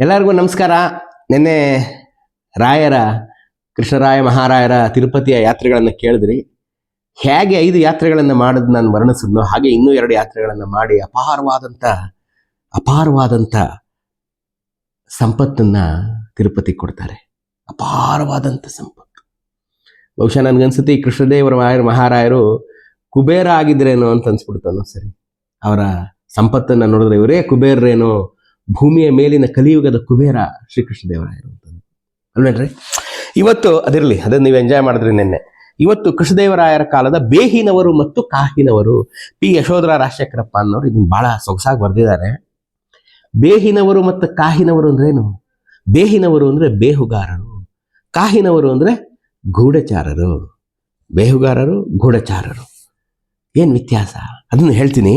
ಎಲ್ಲರಿಗೂ ನಮಸ್ಕಾರ. ನಿನ್ನೆ ರಾಯರ, ಕೃಷ್ಣರಾಯ ಮಹಾರಾಯರ ತಿರುಪತಿಯ ಯಾತ್ರೆಗಳನ್ನು ಕೇಳಿದ್ರಿ. ಹೇಗೆ ಐದು ಯಾತ್ರೆಗಳನ್ನು ಮಾಡೋದು ನಾನು ವರ್ಣಿಸಿದ್ನೋ, ಹಾಗೆ ಇನ್ನೂ ಎರಡು ಯಾತ್ರೆಗಳನ್ನು ಮಾಡಿ ಅಪಾರವಾದಂಥ ಅಪಾರವಾದಂಥ ಸಂಪತ್ತನ್ನ ತಿರುಪತಿ ಕೊಡ್ತಾರೆ. ಅಪಾರವಾದಂಥ ಸಂಪತ್ತು. ಬಹುಶಃ ನನಗನ್ಸುತ್ತೆ ಈ ಕೃಷ್ಣದೇವರ ರಾಯರ ಮಹಾರಾಯರು ಕುಬೇರ ಆಗಿದ್ರೇನೋ ಅಂತ ಅನ್ಸ್ಬಿಡ್ತಾನೋ ಸರಿ. ಅವರ ಸಂಪತ್ತನ್ನು ನೋಡಿದ್ರೆ ಇವರೇ ಕುಬೇರ್ರೇನೋ ಭೂಮಿಯ ಮೇಲಿನ ಕಲಿಯುಗದ ಕುಬೇರ ಶ್ರೀಕೃಷ್ಣದೇವರಾಯರು ಅಂತ ಅಲ್ವೇನ್ರಿ? ಇವತ್ತು ಅದಿರಲಿ, ಅದನ್ನು ನೀವು ಎಂಜಾಯ್ ಮಾಡಿದ್ರಿ ನಿನ್ನೆ. ಇವತ್ತು ಕೃಷ್ಣದೇವರಾಯರ ಕಾಲದ ಬೇಹಿನವರು ಮತ್ತು ಕಾಹಿನವರು ಪಿ ಯಶೋಧರ ರಾಜಶೇಖರಪ್ಪ ಅನ್ನೋರು ಇದನ್ನು ಬಹಳ ಸೊಗಸಾಗಿ ಬರೆದಿದ್ದಾರೆ. ಬೇಹಿನವರು ಮತ್ತು ಕಾಹಿನವರು ಅಂದ್ರೇನು ಬೇಹಿನವರು ಅಂದ್ರೆ ಬೇಹುಗಾರರು. ಕಾಹಿನವರು ಅಂದ್ರೆ ಗೂಢಚಾರರು. ಬೇಹುಗಾರರು, ಗೂಢಚಾರರು. ಏನ್ ವ್ಯತ್ಯಾಸ? ಅದನ್ನು ಹೇಳ್ತೀನಿ.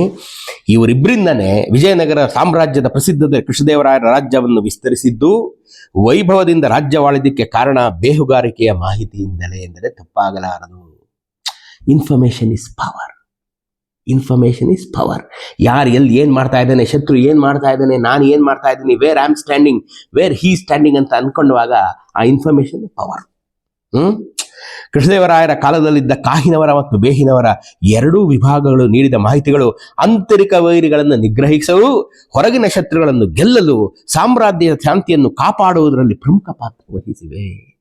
ಇವರಿಬ್ಬರಿಂದನೇ ವಿಜಯನಗರ ಸಾಮ್ರಾಜ್ಯದ ಪ್ರಸಿದ್ಧದ ಕೃಷ್ಣದೇವರಾಯರ ರಾಜ್ಯವನ್ನು ವಿಸ್ತರಿಸಿದ್ದು, ವೈಭವದಿಂದ ರಾಜ್ಯವಾಳಿದ್ದಕ್ಕೆ ಕಾರಣ ಬೇಹುಗಾರಿಕೆಯ ಮಾಹಿತಿಯಿಂದಲೇ ಎಂದರೆ ತಪ್ಪಾಗಲಾರದು. Information is power information is power ಯಾರು ಎಲ್ಲಿ ಏನು ಮಾಡ್ತಾ ಇದ್ದಾನೆ, ಶತ್ರು ಏನು ಮಾಡ್ತಾ ಇದ್ದಾನೆ, ನಾನು ಏನು ಮಾಡ್ತಾ ಇದ್ದೀನಿ where I am standing where he standing ಅಂತ ಅನ್ಕೊಂಡವಾಗ ಆ ಇನ್ಫಾರ್ಮೇಶನ್ ಪವರ್ ಹ್ಮ್? ಕೃಷ್ಣದೇವರಾಯರ ಕಾಲದಲ್ಲಿದ್ದ ಕಾಹಿನವರ ಮತ್ತು ಬೇಹಿನವರ ಎರಡೂ ವಿಭಾಗಗಳು ನೀಡಿದ ಮಾಹಿತಿಗಳು ಆಂತರಿಕ ವೈರಿಗಳನ್ನು ನಿಗ್ರಹಿಸಲು, ಹೊರಗಿನ ಶತ್ರುಗಳನ್ನು ಗೆಲ್ಲಲು, ಸಾಮ್ರಾಜ್ಯದ ಶಾಂತಿಯನ್ನು ಕಾಪಾಡುವುದರಲ್ಲಿ ಪ್ರಮುಖ ಪಾತ್ರ ವಹಿಸಿವೆ.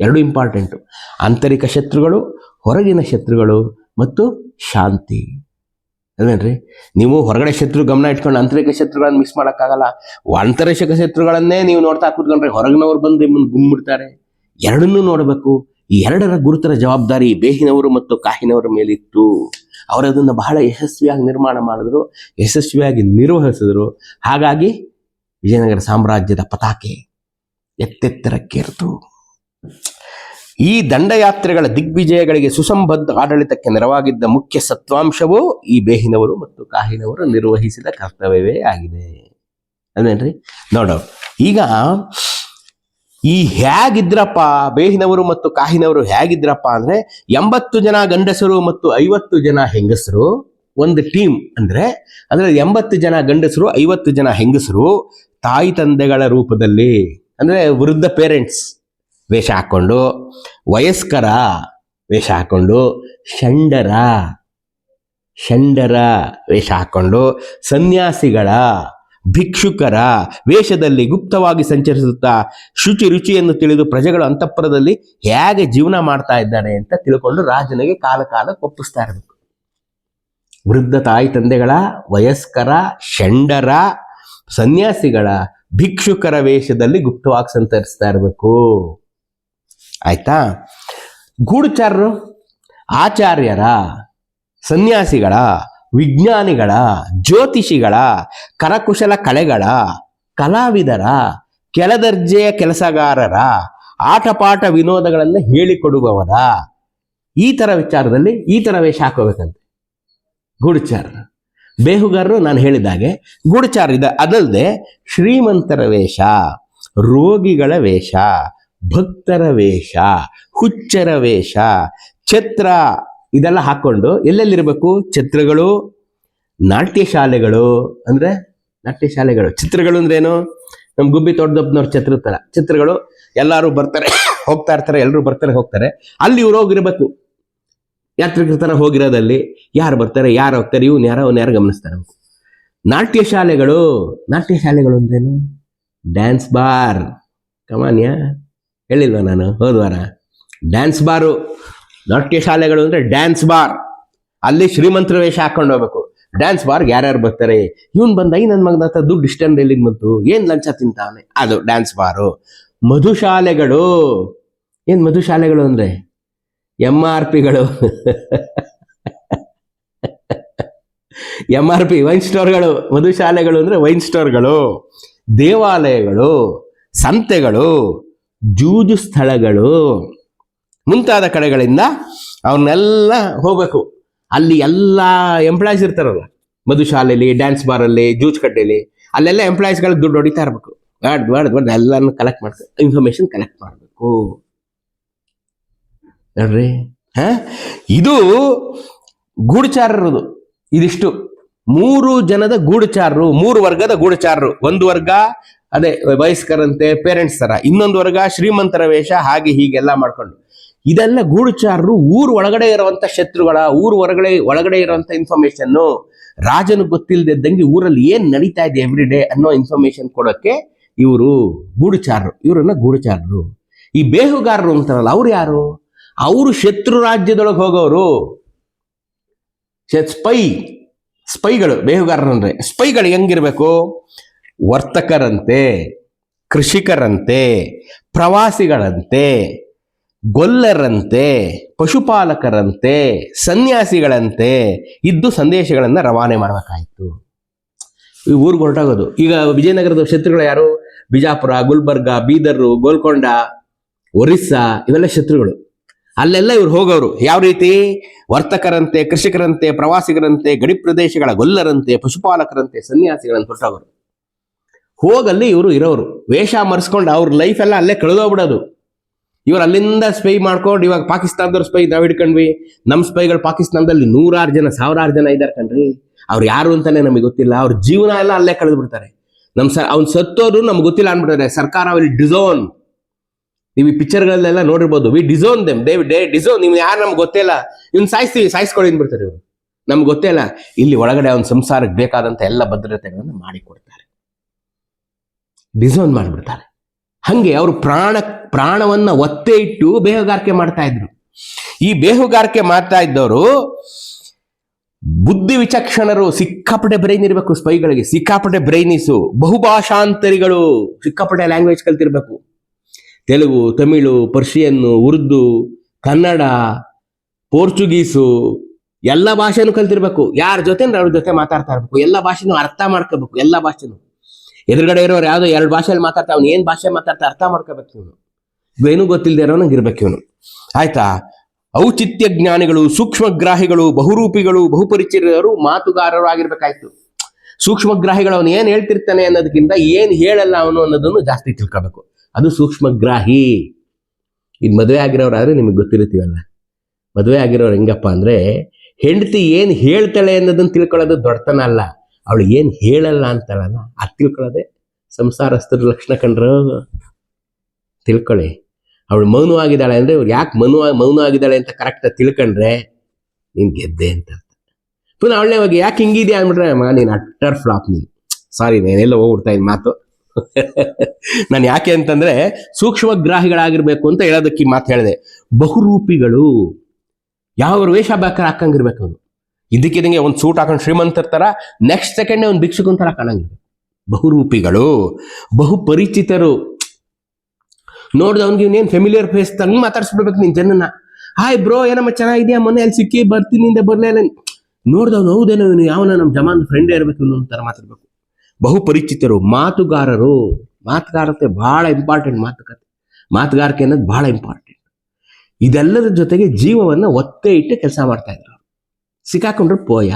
ಎರಡು ಇಂಪಾರ್ಟೆಂಟು ಆಂತರಿಕ ಶತ್ರುಗಳು, ಹೊರಗಿನ ಶತ್ರುಗಳು ಮತ್ತು ಶಾಂತಿ. ಅದೇನ್ರಿ? ನೀವು ಹೊರಗಡೆ ಶತ್ರು ಗಮನ ಇಟ್ಕೊಂಡು ಆಂತರಿಕ ಶತ್ರುಗಳನ್ನು ಮಿಸ್ ಮಾಡೋಕ್ಕಾಗಲ್ಲ. ಆಂತರಿಕ ಶತ್ರುಗಳನ್ನೇ ನೀವು ನೋಡ್ತಾ ಕೂತ್ಕೊಂಡ್ರೆ ಹೊರಗಿನವ್ರು ಬಂದು ನಿಮ್ಮನ್ನು ಗುಮ್ಮಿಡ್ತಾರೆ ಎರಡನ್ನೂ ನೋಡಬೇಕು. ಈ ಎರಡರ ಗುರುತರ ಜವಾಬ್ದಾರಿ ಬೇಹಿನವರು ಮತ್ತು ಕಾಹಿನವರ ಮೇಲಿತ್ತು. ಅವರದನ್ನು ಬಹಳ ಯಶಸ್ವಿಯಾಗಿ ನಿರ್ಮಾಣ ಮಾಡಿದ್ರು. ಯಶಸ್ವಿಯಾಗಿ ನಿರ್ವಹಿಸಿದ್ರು. ಹಾಗಾಗಿ ವಿಜಯನಗರ ಸಾಮ್ರಾಜ್ಯದ ಪತಾಕೆ ಎತ್ತೆತ್ತರಕ್ಕೇರಿತು ಈ ದಂಡಯಾತ್ರೆಗಳ ದಿಗ್ವಿಜಯಗಳಿಗೆ ಸುಸಂಬದ್ಧ ಆಡಳಿತಕ್ಕೆ ನೆರವಾಗಿದ್ದ ಮುಖ್ಯ ಸತ್ವಾಂಶವು ಈ ಬೇಹಿನವರು ಮತ್ತು ಕಾಹಿನವರು ನಿರ್ವಹಿಸಿದ ಕರ್ತವ್ಯವೇ ಆಗಿದೆ. ಅದೇನ್ರಿ? ನೋಡೋ, ಈಗ ಈ ಹೇಗಿದ್ರಪ್ಪ ಬೇಹಿನವರು ಮತ್ತು ಕಾಹಿನವರು ಹೇಗಿದ್ರಪ್ಪ ಅಂದ್ರೆ ಎಂಬತ್ತು ಜನ ಗಂಡಸರು ಮತ್ತು ಐವತ್ತು ಜನ ಹೆಂಗಸರು, ಒಂದು ಟೀಮ್ ಅಂದ್ರೆ ಅಂದ್ರೆ ಎಂಬತ್ತು ಜನ ಗಂಡಸರು, ಐವತ್ತು ಜನ ಹೆಂಗಸರು ತಾಯಿ ತಂದೆಗಳ ರೂಪದಲ್ಲಿ ಅಂದ್ರೆ ವೃದ್ಧ ಪೇರೆಂಟ್ಸ್ ವೇಷ ಹಾಕೊಂಡು ವಯಸ್ಕರ ವೇಷ ಹಾಕೊಂಡು ಷಂಡರ ಷಂಡರ ವೇಷ ಹಾಕೊಂಡು ಸನ್ಯಾಸಿಗಳ ಭಿಕ್ಷುಕರ ವೇಷದಲ್ಲಿ ಗುಪ್ತವಾಗಿ ಸಂಚರಿಸುತ್ತಾ ಶುಚಿ ರುಚಿಯನ್ನು ತಿಳಿದು ಪ್ರಜೆಗಳು ಅಂತಃಪುರದಲ್ಲಿ ಹೇಗೆ ಜೀವನ ಮಾಡ್ತಾ ಇದ್ದಾರೆ ಅಂತ ತಿಳ್ಕೊಂಡು ರಾಜನಿಗೆ ಕಾಲ ಕಾಲ ಒಪ್ಪಿಸ್ತಾ ಇರಬೇಕು. ವೃದ್ಧ ತಾಯಿ ತಂದೆಗಳ, ವಯಸ್ಕರ, ಷಂಡರ, ಸನ್ಯಾಸಿಗಳ ಭಿಕ್ಷುಕರ ವೇಷದಲ್ಲಿ ಗುಪ್ತವಾಗಿ ಸಂಚರಿಸ್ತಾ ಇರಬೇಕು. ಆಯ್ತಾ? ಗೂಢಚಾರರು, ಆಚಾರ್ಯರ, ಸನ್ಯಾಸಿಗಳ ವಿಜ್ಞಾನಿಗಳ, ಜ್ಯೋತಿಷಿಗಳ, ಕರಕುಶಲ ಕಲೆಗಳ, ಕಲಾವಿದರ ಕೆಳದರ್ಜೆಯ ಕೆಲಸಗಾರರ, ಆಟಪಾಠ ವಿನೋದಗಳನ್ನು ಹೇಳಿಕೊಡುವವರ. ಈ ಥರ ವಿಚಾರದಲ್ಲಿ ಈ ತರ ವೇಷ ಹಾಕೋಬೇಕಂತೆ ಗೂಢಚಾರರು ಬೇಹುಗಾರರು ನಾನು ಹೇಳಿದಾಗೆ ಗೂಢಚಾರ ಇದೆ ಅದಲ್ಲದೆ ಶ್ರೀಮಂತರ ವೇಷ, ರೋಗಿಗಳ ವೇಷ, ಭಕ್ತರ ವೇಷ, ಹುಚ್ಚರ ವೇಷ, ಛತ್ರ ಇದೆಲ್ಲ ಹಾಕೊಂಡು ಎಲ್ಲೆಲ್ಲಿರಬೇಕು? ಛತ್ರಗಳು ನಾಟ್ಯ ಶಾಲೆಗಳು, ಅಂದ್ರೆ ನಾಟ್ಯ ಶಾಲೆಗಳು. ಚಿತ್ರಗಳು ಏನು ನಮ್ ಗುಬ್ಬಿ ತೋಟದಪ್ಪನವ್ರ ಛತ್ರ ತರ ಚಿತ್ರಗಳು ಎಲ್ಲರೂ ಬರ್ತಾರೆ, ಹೋಗ್ತಾ ಇರ್ತಾರೆ ಎಲ್ಲರೂ ಬರ್ತಾರೆ, ಹೋಗ್ತಾರೆ. ಅಲ್ಲಿ ಇವ್ರು ಹೋಗಿರ್ಬೇಕು. ಯಾತ್ರಿಕರ ತರ ಹೋಗಿರೋದಲ್ಲಿ ಯಾರು ಬರ್ತಾರೆ, ಯಾರು ಹೋಗ್ತಾರೆ, ಇವ್ನು ಯಾರೋ, ಅವ್ನು ಯಾರು ಗಮನಿಸ್ತಾರೆ? ನಾಟ್ಯ ಶಾಲೆಗಳು ನಾಟ್ಯ ಶಾಲೆಗಳು ಅಂದ್ರೇನು? Dance bar. ಕಮಾನ್ಯ ಹೇಳಿಲ್ವಾ ನಾನು? ಹೋದ್ವಾರ. Dance bar. ನಾಟ್ಯ ಶಾಲೆಗಳು ಅಂದ್ರೆ ಡ್ಯಾನ್ಸ್ ಬಾರ್. ಅಲ್ಲಿ ಶ್ರೀಮಂತರ ವೇಷ ಹಾಕೊಂಡು ಹೋಗ್ಬೇಕು. ಡ್ಯಾನ್ಸ್ ಬಾರ್ಗೆ ಯಾರ್ಯಾರು ಬರ್ತಾರೆ? ಇವನು ಬಂದ ಈ ನನ್ನ ಮಗನ ಹತ್ರ ದುಡ್ಡು ಇಷ್ಟೊಂದು ಎಲ್ಲಿಗೆ ಬಂತು? ಏನ್ ಲಂಚ ತಿಂತಾನೆ? ಅದು ಡ್ಯಾನ್ಸ್ ಬಾರು. ಮಧುಶಾಲೆಗಳು. ಏನು ಮಧುಶಾಲೆಗಳು ಅಂದ್ರೆ? M R ಪಿಗಳು. M R P, wine ಸ್ಟೋರ್ಗಳು. ಮಧುಶಾಲೆಗಳು ಅಂದ್ರೆ ವೈನ್ ಸ್ಟೋರ್ಗಳು. ದೇವಾಲಯಗಳು, ಸಂತೆಗಳು, ಜೂಜು ಸ್ಥಳಗಳು. ಮುಂತಾದ ಕಡೆಗಳಿಂದ ಅವ್ರನ್ನೆಲ್ಲ ಹೋಗಬೇಕು. ಅಲ್ಲಿ ಎಲ್ಲ ಎಂಪ್ಲಾಯ್ಸ್ ಇರ್ತಾರಲ್ಲ ಮಧುಶಾಲೆಯಲ್ಲಿ ಡ್ಯಾನ್ಸ್ ಬಾರಲ್ಲಿ ಜೂಜ್ ಕಡ್ಡೆಯಲ್ಲಿ ಅಲ್ಲೆಲ್ಲ ಎಂಪ್ಲಾಯೀಸ್ಗಳಿಗೆ ದುಡ್ಡು ಹೊಡಿತಾ ಇರ್ಬೇಕು. ಬ್ಯಾಡ್ ಬ್ಯಾಡ್ ಬ್ಯಾಡ್ ಎಲ್ಲಾನು ಕಲೆಕ್ಟ್ ಮಾಡ್ತಾರೆ ಇನ್ಫಾರ್ಮೇಶನ್ ಕಲೆಕ್ಟ್ ಮಾಡಬೇಕು. ನೋಡ್ರಿ ಹಾ? ಇದು ಗೂಢಚಾರರದು ಇದಿಷ್ಟು. ಮೂರು ಜನದ ಗೂಢಚಾರರು, ಮೂರು ವರ್ಗದ ಗೂಢಚಾರರು. ಒಂದು ವರ್ಗ, ಅದೇ ವಯಸ್ಕರಂತೆ ಪೇರೆಂಟ್ಸ್ ತರ. ಇನ್ನೊಂದು ವರ್ಗ ಶ್ರೀಮಂತರ ವೇಷ ಹಾಗೆ ಹೀಗೆಲ್ಲ ಮಾಡ್ಕೊಂಡು. ಇದೆಲ್ಲ ಗೂಢಚಾರರು ಊರ್ ಒಳಗಡೆ ಇರುವಂತ ಶತ್ರುಗಳ, ಊರ್ ಹೊರಗಡೆ, ಒಳಗಡೆ ಇರುವಂತ ಇನ್ಫಾರ್ಮೇಶನ್ ರಾಜನು ಗೊತ್ತಿಲ್ಲದಿದ್ದಂಗೆ ಊರಲ್ಲಿ ಏನ್ ನಡೀತಾ ಇದೆ ಎವ್ರಿ ಡೇ ಅನ್ನೋ ಇನ್ಫಾರ್ಮೇಶನ್ ಕೊಡೋಕೆ ಇವರು ಗೂಢಚಾರರು. ಇವರನ್ನ ಗೂಢಚಾರರು. ಈ ಬೇಹುಗಾರರು ಅಂತಾರಲ್ಲ, ಅವ್ರು ಯಾರು? ಅವರು ಶತ್ರು ರಾಜ್ಯದೊಳಗೆ ಹೋಗೋರು. ಸ್ಪೈ ಸ್ಪೈಗಳು ಬೇಹುಗಾರರು ಅಂದ್ರೆ ಸ್ಪೈಗಳು ಹೆಂಗಿರ್ಬೇಕು? ವರ್ತಕರಂತೆ, ಕೃಷಿಕರಂತೆ, ಪ್ರವಾಸಿಗಳಂತೆ ಗೊಲ್ಲರಂತೆ, ಪಶುಪಾಲಕರಂತೆ, ಸನ್ಯಾಸಿಗಳಂತೆ ಇದ್ದು ಸಂದೇಶಗಳನ್ನ ರವಾನೆ ಮಾಡಬೇಕಾಯಿತು. ಈ ಊರಿಗೆ ಹೊರಟಾಗೋದು. ಈಗ ವಿಜಯನಗರದ ಶತ್ರುಗಳು ಯಾರು? ಬಿಜಾಪುರ, ಗುಲ್ಬರ್ಗ, ಬೀದರ್, ಗೋಲ್ಕೊಂಡ, ಒರಿಸ್ಸಾ, ಇವೆಲ್ಲ ಶತ್ರುಗಳು. ಅಲ್ಲೆಲ್ಲ ಇವ್ರು ಹೋಗೋರು. ಯಾವ ರೀತಿ? ವರ್ತಕರಂತೆ, ಕೃಷಿಕರಂತೆ, ಪ್ರವಾಸಿಗರಂತೆ, ಗಡಿ ಪ್ರದೇಶಗಳ ಗೊಲ್ಲರಂತೆ, ಪಶುಪಾಲಕರಂತೆ, ಸನ್ಯಾಸಿಗಳಂತ ಹೊರಟೋಗೋರು. ಹೋಗಲ್ಲಿ ಇವರು ಇರೋರು. ವೇಷ ಮರೆಸ್ಕೊಂಡು ಅವ್ರ ಲೈಫ್ ಎಲ್ಲ ಅಲ್ಲೇ ಕಳೆದೋಗ್ಬಿಡೋದು. ಇವ್ರು ಅಲ್ಲಿಂದ ಸ್ಪೈ ಮಾಡ್ಕೊಂಡು ಇವಾಗ ಪಾಕಿಸ್ತಾನದವ್ರ ಸ್ಪೈ ನಾವು ಹಿಡ್ಕೊಂಡ್ವಿ. ನಮ್ಮ ಸ್ಪೈಗಳು ಪಾಕಿಸ್ತಾನದಲ್ಲಿ ನೂರಾರು ಜನ, ಸಾವಿರಾರು ಜನ ಇದ್ದಾರೆ ಕಣ್ರಿ. ಅವ್ರು ಯಾರು ಅಂತಾನೆ ನಮಗೆ ಗೊತ್ತಿಲ್ಲ. ಅವ್ರ ಜೀವನ ಎಲ್ಲ ಅಲ್ಲೇ ಕಳೆದು ಬಿಡ್ತಾರೆ. ನಮ್ಮ ಸರ್ ಅವ್ನು ಸತ್ತೋರು ನಮ್ಗೆ ಗೊತ್ತಿಲ್ಲ ಅನ್ಬಿಡ್ತಾರೆ. ಸರ್ಕಾರ ವಿಲ್ ಡಿಸೋನ್ ನೀವು ಈ ಪಿಕ್ಚರ್ಗಳಲ್ಲೆಲ್ಲ ನೋಡಿರ್ಬೋದು. We disown them they they disown ನೀವು ಯಾರು ನಮ್ಗೆ ಗೊತ್ತಿಲ್ಲ. ಇವ್ನು ಸಾಯಿಸ್ತೀವಿ ಸಾಯಿಸ್ಕೊಳ್ಳಿ ಅಂದ್ಬಿಡ್ತಾರೆ ಇವರು. ನಮ್ಗೆ ಗೊತ್ತೇ ಇಲ್ಲ ಇಲ್ಲಿ ಒಳಗಡೆ ಅವ್ನ ಸಂಸಾರಕ್ಕೆ ಬೇಕಾದಂತ ಎಲ್ಲ ಭದ್ರತೆಗಳನ್ನು ಮಾಡಿಕೊಡ್ತಾರೆ. ಡಿಸೋನ್ ಮಾಡಿಬಿಡ್ತಾರೆ. ಹಂಗೆ ಅವರು ಪ್ರಾಣ, ಪ್ರಾಣವನ್ನ ಒತ್ತೆ ಇಟ್ಟು ಬೇಹುಗಾರಿಕೆ ಮಾಡ್ತಾ ಇದ್ರು. ಈ ಬೇಹುಗಾರಿಕೆ ಮಾಡ್ತಾ ಇದ್ದವರು ಬುದ್ಧಿ ವಿಚಕ್ಷಣರು ಸಿಕ್ಕಾಪಟ್ಟೆ ಬ್ರೈನ್ ಇರಬೇಕು ಸ್ಪೈಗಳಿಗೆ, ಸಿಕ್ಕಾಪಟ್ಟೆ ಬ್ರೈನಿಸು ಬಹುಭಾಷಾಂತರಿಗಳು ಸಿಕ್ಕಾಪಟ್ಟೆ ಲ್ಯಾಂಗ್ವೇಜ್ ಕಲ್ತಿರ್ಬೇಕು. ತೆಲುಗು, ತಮಿಳು ಪರ್ಷಿಯನ್ನು ಉರ್ದು, ಕನ್ನಡ, ಪೋರ್ಚುಗೀಸು ಎಲ್ಲ ಭಾಷೆನೂ ಕಲ್ತಿರ್ಬೇಕು. ಯಾರ ಜೊತೆ ಅವ್ರ ಜೊತೆ ಮಾತಾಡ್ತಾ ಇರ್ಬೇಕು. ಎಲ್ಲ ಭಾಷೆನೂ ಅರ್ಥ ಮಾಡ್ಕೋಬೇಕು. ಎಲ್ಲ ಭಾಷೆನೂ. ಎದುರುಗಡೆ ಇರೋರು ಯಾವುದೋ ಎರಡು ಭಾಷೆಯಲ್ಲಿ ಮಾತಾಡ್ತಾ ಅವ್ನು ಏನು ಭಾಷೆ ಮಾತಾಡ್ತಾ ಅರ್ಥ ಮಾಡ್ಕೋಬೇಕು ಇವನು. ಏನೂ ಗೊತ್ತಿಲ್ಲದೆ ಇರೋನಂಗೆ ಇರ್ಬೇಕು ಇವನು. ಆಯ್ತಾ? ಔಚಿತ್ಯ ಜ್ಞಾನಿಗಳು, ಸೂಕ್ಷ್ಮಗ್ರಾಹಿಗಳು, ಬಹುರೂಪಿಗಳು ಬಹುಪರಿಚಿತರು ಮಾತುಗಾರರು ಆಗಿರ್ಬೇಕಾಯ್ತು. ಸೂಕ್ಷ್ಮಗ್ರಾಹಿಗಳು ಅವನು ಏನ್ ಹೇಳ್ತಿರ್ತಾನೆ ಅನ್ನೋದಕ್ಕಿಂತ ಏನು ಹೇಳಲ್ಲ ಅವನು ಅನ್ನೋದನ್ನು ಜಾಸ್ತಿ ತಿಳ್ಕೊಬೇಕು. ಅದು ಸೂಕ್ಷ್ಮಗ್ರಾಹಿ. ಇದು ಮದುವೆ ಆಗಿರೋರಾದ್ರೆ ನಿಮಗೆ ಗೊತ್ತಿರ್ತೀವಲ್ಲ ಮದುವೆ ಆಗಿರೋರು ಹೆಂಗಪ್ಪ ಅಂದ್ರೆ ಹೆಂಡತಿ ಏನ್ ಹೇಳ್ತಾಳೆ ಅನ್ನೋದನ್ನ ತಿಳ್ಕೊಳ್ಳೋದು ದೊಡ್ಡತನ ಅಲ್ಲ. ಅವಳು ಏನು ಹೇಳಲ್ಲ ಅಂತಾಳಲ್ಲ ಅದು ತಿಳ್ಕೊಳ್ಳೋದೆ ಸಂಸಾರಸ್ಥರ ಲಕ್ಷಣ ಕಂಡ್ರು ತಿಳ್ಕೊಳ್ಳಿ ಅವಳು ಮೌನವಾಗಿದ್ದಾಳೆ ಅಂದ್ರೆ ಇವ್ರು ಯಾಕೆ ಮೌನ ಮೌನ ಆಗಿದ್ದಾಳೆ ಅಂತ ಕರೆಕ್ಟಾಗಿ ತಿಳ್ಕೊಂಡ್ರೆ ನೀನ್ ಗೆದ್ದೆ ಅಂತ. ಪುನಃ ಅವಳೇ ಹೋಗಿ ಯಾಕೆ ಹಿಂಗಿದ್ಯಾ ಅಂದ್ಬಿಟ್ರೆ ಮಗ ನೀನು ಅಟ್ಟರ್ ಫ್ಲಾಪ್ ನೀನು. ಸಾರಿ ನೇನೆಲ್ಲ ಹೋಗ್ಬಿಡ್ತಾ ಇದ್ದೀನಿ ಮಾತು. ನಾನು ಯಾಕೆ ಅಂತಂದ್ರೆ ಸೂಕ್ಷ್ಮಗ್ರಾಹಿಗಳಾಗಿರ್ಬೇಕು ಅಂತ ಹೇಳೋದಕ್ಕೆ ಮಾತು ಹೇಳಿದೆ. ಬಹುರೂಪಿಗಳು ಯಾವ ವೇಷ ಬೇಕಾದ್ರೆ ಹಾಕಂಗಿರ್ಬೇಕು ಅವನು. ಇದಕ್ಕಿದಂಗೆ ಒಂದು ಸೂಟ್ ಹಾಕೊಂಡು ಶ್ರೀಮಂತ ಇರ್ತಾರ. ನೆಕ್ಸ್ಟ್ ಸೆಕೆಂಡ್ ಒಂದು ಭಿಕ್ಷುಕನ್ ತರ ಕಾಣಂಗಿಲ್ಲ. ಬಹುರೂಪಿಗಳು ಬಹು ಪರಿಚಿತರು ನೋಡ್ದ ಅವ್ನಿಗೆ ಇವನೇನು ಫೆಮಿಲಿಯರ್ ಫೇಸ್ ತಂಗ್ ಮಾತಾಡ್ಸ್ಬಿಡ್ಬೇಕು ನಿನ್ ಜನನ ಹಾಯ್ ಬ್ರೋ, ಏನಮ್ಮ ಚೆನ್ನಾಗಿದ್ಯಾ ಮೊನ್ನೆ ಅಲ್ಲಿ ಸಿಕ್ಕಿ ಬರ್ತೀನಿ ಇಂದ ಬರ್ಲೇ ಇಲ್ಲ. ನೋಡ್ದವ್ನು ಹೌದೇನೋ ಇವನು, ಯಾವನ ನಮ್ಮ ಜಮಾನ್ ಫ್ರೆಂಡೇ ಇರಬೇಕು ಇನ್ನೊಂದು ತರ ಮಾತಾಡ್ಬೇಕು. ಬಹು ಪರಿಚಿತರು ಮಾತುಗಾರರು. ಮಾತುಗಾರತೆ ಬಹಳ ಇಂಪಾರ್ಟೆಂಟ್ ಮಾತುಕತೆ. ಮಾತುಗಾರಿಕೆ ಅನ್ನೋದು ಬಹಳ ಇಂಪಾರ್ಟೆಂಟ್ ಇದೆಲ್ಲದ್ರ ಜೊತೆಗೆ ಜೀವವನ್ನ ಒತ್ತೆ ಇಟ್ಟು ಕೆಲಸ ಮಾಡ್ತಾ ಇದ್ರು ಸಿಕ್ಕಾಕೊಂಡ್ರು ಪೋಯ.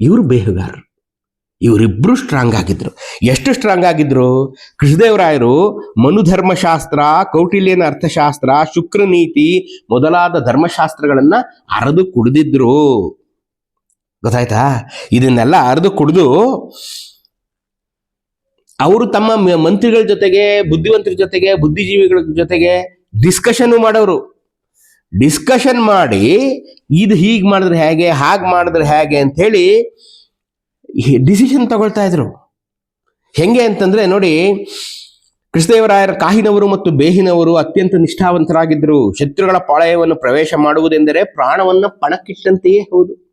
ಇವರು ಬೇಹುಗಾರರು. ಇವರಿಬ್ಬರು ಸ್ಟ್ರಾಂಗ್ ಆಗಿದ್ರು. ಎಷ್ಟು ಸ್ಟ್ರಾಂಗ್ ಆಗಿದ್ರು? ಕೃಷ್ಣದೇವರಾಯರು ಮನುಧರ್ಮಶಾಸ್ತ್ರ, ಕೌಟಿಲ್ಯನ ಅರ್ಥಶಾಸ್ತ್ರ, ಶುಕ್ರನೀತಿ ಮೊದಲಾದ ಧರ್ಮಶಾಸ್ತ್ರಗಳನ್ನ ಅರೆದು ಕುಡಿದಿದ್ರು. ಗೊತ್ತಾಯ್ತಾ? ಇದನ್ನೆಲ್ಲ ಅರೆದು ಕುಡಿದು ಅವರು ತಮ್ಮ ಮಂತ್ರಿಗಳ ಜೊತೆಗೆ, ಬುದ್ಧಿವಂತರ ಜೊತೆಗೆ, ಬುದ್ಧಿಜೀವಿಗಳ ಜೊತೆಗೆ ಡಿಸ್ಕಷನ್ ಮಾಡೋರು ಡಿಸ್ಕಷನ್ ಮಾಡಿ ಇದು ಹೀಗೆ ಮಾಡಿದ್ರೆ ಹೇಗೆ, ಹಾಗೆ ಮಾಡಿದ್ರೆ ಹೇಗೆ ಅಂತ ಹೇಳಿ ಡಿಸಿಷನ್ ತಗೊಳ್ತಾ ಇದ್ರು. ಹೆಂಗೆ ಅಂತಂದ್ರೆ ನೋಡಿ, ಕೃಷ್ಣದೇವರಾಯರ ಕಾಹಿನವರು ಮತ್ತು ಬೇಹಿನವರು ಅತ್ಯಂತ ನಿಷ್ಠಾವಂತರಾಗಿದ್ದರು. ಶತ್ರುಗಳ ಪಾಳಯವನ್ನು ಪ್ರವೇಶ ಮಾಡುವುದೆಂದರೆ ಪ್ರಾಣವನ್ನು ಪಣಕ್ಕಿಟ್ಟಂತೆಯೇ ಹೌದು.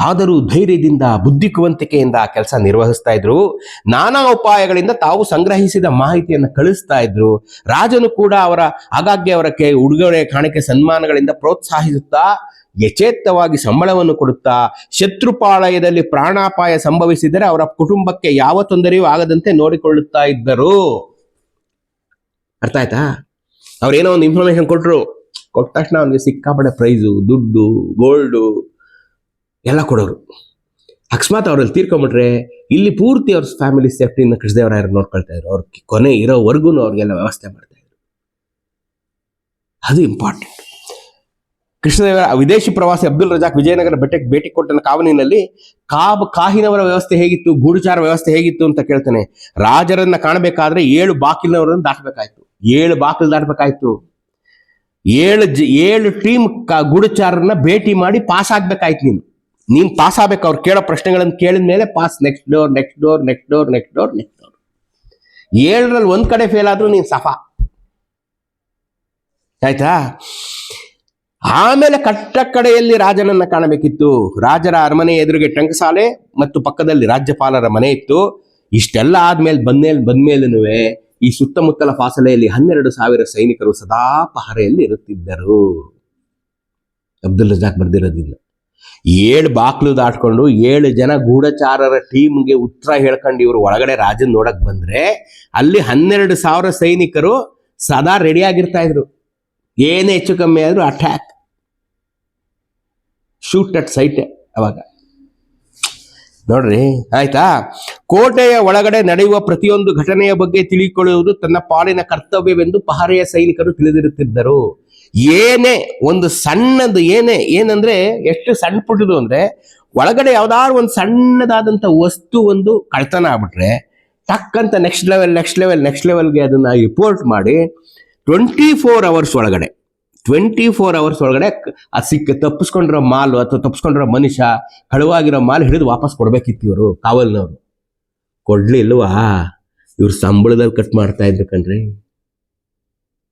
ಆದರೂ ಧೈರ್ಯದಿಂದ ಬುದ್ಧಿ ಕುವಂತಿಕೆಯಿಂದ ಕೆಲಸ ನಿರ್ವಹಿಸ್ತಾ ಇದ್ರು. ನಾನಾ ಉಪಾಯಗಳಿಂದ ತಾವು ಸಂಗ್ರಹಿಸಿದ ಮಾಹಿತಿಯನ್ನು ಕಳಿಸ್ತಾ ಇದ್ರು. ರಾಜನು ಕೂಡ ಅವರ ಆಗಾಗ್ಗೆ ಅವರ ಕೆ ಉಡುಗೊರೆ ಕಾಣಿಕೆ ಸನ್ಮಾನಗಳಿಂದ ಪ್ರೋತ್ಸಾಹಿಸುತ್ತಾ ಯಚೇತ್ತವಾಗಿ ಸಂಬಳವನ್ನು ಕೊಡುತ್ತಾ, ಶತ್ರುಪಾಳಯದಲ್ಲಿ ಪ್ರಾಣಾಪಾಯ ಸಂಭವಿಸಿದರೆ ಅವರ ಕುಟುಂಬಕ್ಕೆ ಯಾವ ತೊಂದರೆಯೂ ಆಗದಂತೆ ನೋಡಿಕೊಳ್ಳುತ್ತಾ ಇದ್ದರು. ಅರ್ಥ ಆಯ್ತಾ? ಅವ್ರೇನೋ ಒಂದು ಇನ್ಫಾರ್ಮೇಶನ್ ಕೊಟ್ರು. ಕೊಟ್ಟ ತಕ್ಷಣ ಅವನಿಗೆ ಸಿಕ್ಕಾಪಡೆ ಪ್ರೈಸು ದುಡ್ಡು ಗೋಲ್ಡು ಎಲ್ಲ ಕೊಡೋರು. ಅಕಸ್ಮಾತ್ ಅವ್ರಲ್ಲಿ ತೀರ್ಕೊಂಬಿಟ್ರೆ ಇಲ್ಲಿ ಪೂರ್ತಿ ಅವ್ರ ಫ್ಯಾಮಿಲಿ ಸೇಫ್ಟಿನ ಕೃಷ್ಣದೇವರಾಯರು ನೋಡ್ಕೊಳ್ತಾ ಇದ್ರು. ಅವ್ರ ಕೊನೆ ಇರೋವರೆಗೂ ಅವ್ರಿಗೆಲ್ಲ ವ್ಯವಸ್ಥೆ ಮಾಡ್ತಾ ಇದ್ರು. ಅದು ಇಂಪಾರ್ಟೆಂಟ್ ಕೃಷ್ಣದೇವರ ವಿದೇಶಿ ಪ್ರವಾಸಿ ಅಬ್ದುಲ್ ರಜಾಕ್ ವಿಜಯನಗರ ಬೆಟ್ಟಕ್ಕೆ ಭೇಟಿ ಕೊಟ್ಟನ ಕಾವಲಿನಲ್ಲಿ ಕಾಬ್ ಕಾಹಿನವರ ವ್ಯವಸ್ಥೆ ಹೇಗಿತ್ತು, ಗೂಢಚಾರ ವ್ಯವಸ್ಥೆ ಹೇಗಿತ್ತು ಅಂತ ಕೇಳ್ತಾನೆ. ರಾಜರನ್ನ ಕಾಣಬೇಕಾದ್ರೆ ಏಳು ಬಾಕಿಲಿನವರನ್ನು ದಾಟಬೇಕಾಯ್ತು. ಏಳು ಬಾಕಿಲು ದಾಟಬೇಕಾಯ್ತು. ಏಳು ಏಳು ಟೀಮ್ ಗೂಢಚಾರರನ್ನ ಭೇಟಿ ಮಾಡಿ ಪಾಸ್ ಆಗ್ಬೇಕಾಯ್ತು ನೀನು. ನೀನ್ ಪಾಸ್ ಆಗ್ಬೇಕು, ಅವ್ರು ಕೇಳೋ ಪ್ರಶ್ನೆಗಳನ್ನು ಕೇಳಿದ ಮೇಲೆ pass next door next door next door next door next door ಏಳರಲ್ಲಿ ಒಂದ್ ಕಡೆ ಫೇಲ್ ಆದ್ರೂ ನೀನ್ ಸಫಾ ಆಯ್ತಾ? ಆಮೇಲೆ ಕಟ್ಟ ಕಡೆಯಲ್ಲಿ ರಾಜನನ್ನ ಕಾಣಬೇಕಿತ್ತು. ರಾಜರ ಅರಮನೆ ಎದುರಿಗೆ ಟಂಕಸಾಲೆ ಮತ್ತು ಪಕ್ಕದಲ್ಲಿ ರಾಜ್ಯಪಾಲರ ಮನೆ ಇತ್ತು. ಇಷ್ಟೆಲ್ಲ ಆದ್ಮೇಲೆ ಬಂದ್ಮೇಲೆ ಬಂದ್ಮೇಲೂ ಈ ಸುತ್ತಮುತ್ತಲ ಫಾಸಲೆಯಲ್ಲಿ ಹನ್ನೆರಡು ಸಾವಿರ ಸೈನಿಕರು ಸದಾ ಪಹರೆಯಲ್ಲಿ ಇರುತ್ತಿದ್ದರು. ಅಬ್ದುಲ್ ರಜಾಕ್ ಬರ್ದಿರೋದಿಲ್ಲ ಏಳು ಬಾಕ್ಲು ದಾಟ್ಕೊಂಡು ಏಳು ಜನ ಗೂಢಚಾರರ ಟೀಮ್ಗೆ ಉತ್ತರ ಹೇಳ್ಕೊಂಡು ಇವರು ಒಳಗಡೆ ರಾಜನ್ ನೋಡಕ್ ಬಂದ್ರೆ ಅಲ್ಲಿ ಹನ್ನೆರಡು ಸಾವಿರ ಸೈನಿಕರು ಸದಾ ರೆಡಿ ಆಗಿರ್ತಾ ಇದ್ರು. ಏನೇ ಹೆಚ್ಚು ಕಮ್ಮಿ ಆದ್ರೂ ಅಟ್ಯಾಕ್ ಶೂಟ್ ಅಟ್ ಸೈಟ್ ಅವಾಗ. ನೋಡ್ರಿ, ಆಯ್ತಾ? ಕೋಟೆಯ ಒಳಗಡೆ ನಡೆಯುವ ಪ್ರತಿಯೊಂದು ಘಟನೆಯ ಬಗ್ಗೆ ತಿಳಿಕೊಳ್ಳುವುದು ತನ್ನ ಪಾಲಿನ ಕರ್ತವ್ಯವೆಂದು ಪಹರೆಯ ಸೈನಿಕರು ತಿಳಿದಿರುತ್ತಿದ್ದರು. ಏನೇ, ಒಂದು ಸಣ್ಣದು ಏನೇ, ಏನಂದ್ರೆ ಎಷ್ಟು ಸಣ್ಣ ಪುಟ್ಟದು ಅಂದ್ರೆ ಒಳಗಡೆ ಯಾವ್ದಾದ್ರು ಒಂದು ಸಣ್ಣದಾದಂತ ವಸ್ತು ಒಂದು ಕಳ್ತನ ಆಗ್ಬಿಟ್ರೆ ತಕ್ಕಂತ next level next level next ಲೆವೆಲ್ಗೆ ಅದನ್ನ ರಿಪೋರ್ಟ್ ಮಾಡಿ ಟ್ವೆಂಟಿ ಫೋರ್ ಅವರ್ಸ್ ಒಳಗಡೆ ಟ್ವೆಂಟಿ ಫೋರ್ ಅವರ್ಸ್ ಒಳಗಡೆ ಆ ಸಿಕ್ಕ ತಪ್ಪಿಸ್ಕೊಂಡಿರೋ ಮಾಲು ಅಥವಾ ತಪ್ಪಿಸ್ಕೊಂಡಿರೋ ಮನುಷ್ಯ ಕಳುವಾಗಿರೋ ಮಾಲ್ ಹಿಡಿದು ವಾಪಸ್ ಕೊಡ್ಬೇಕಿತ್ತು ಇವರು, ಕಾವಲ್ನವರು. ಕೊಡ್ಲಿಲ್ವಾ? ಇವ್ರು ಸಂಬಳದಲ್ಲಿ ಕಟ್ ಮಾಡ್ತಾ ಇದ್ರು ಕಣ್ರಿ.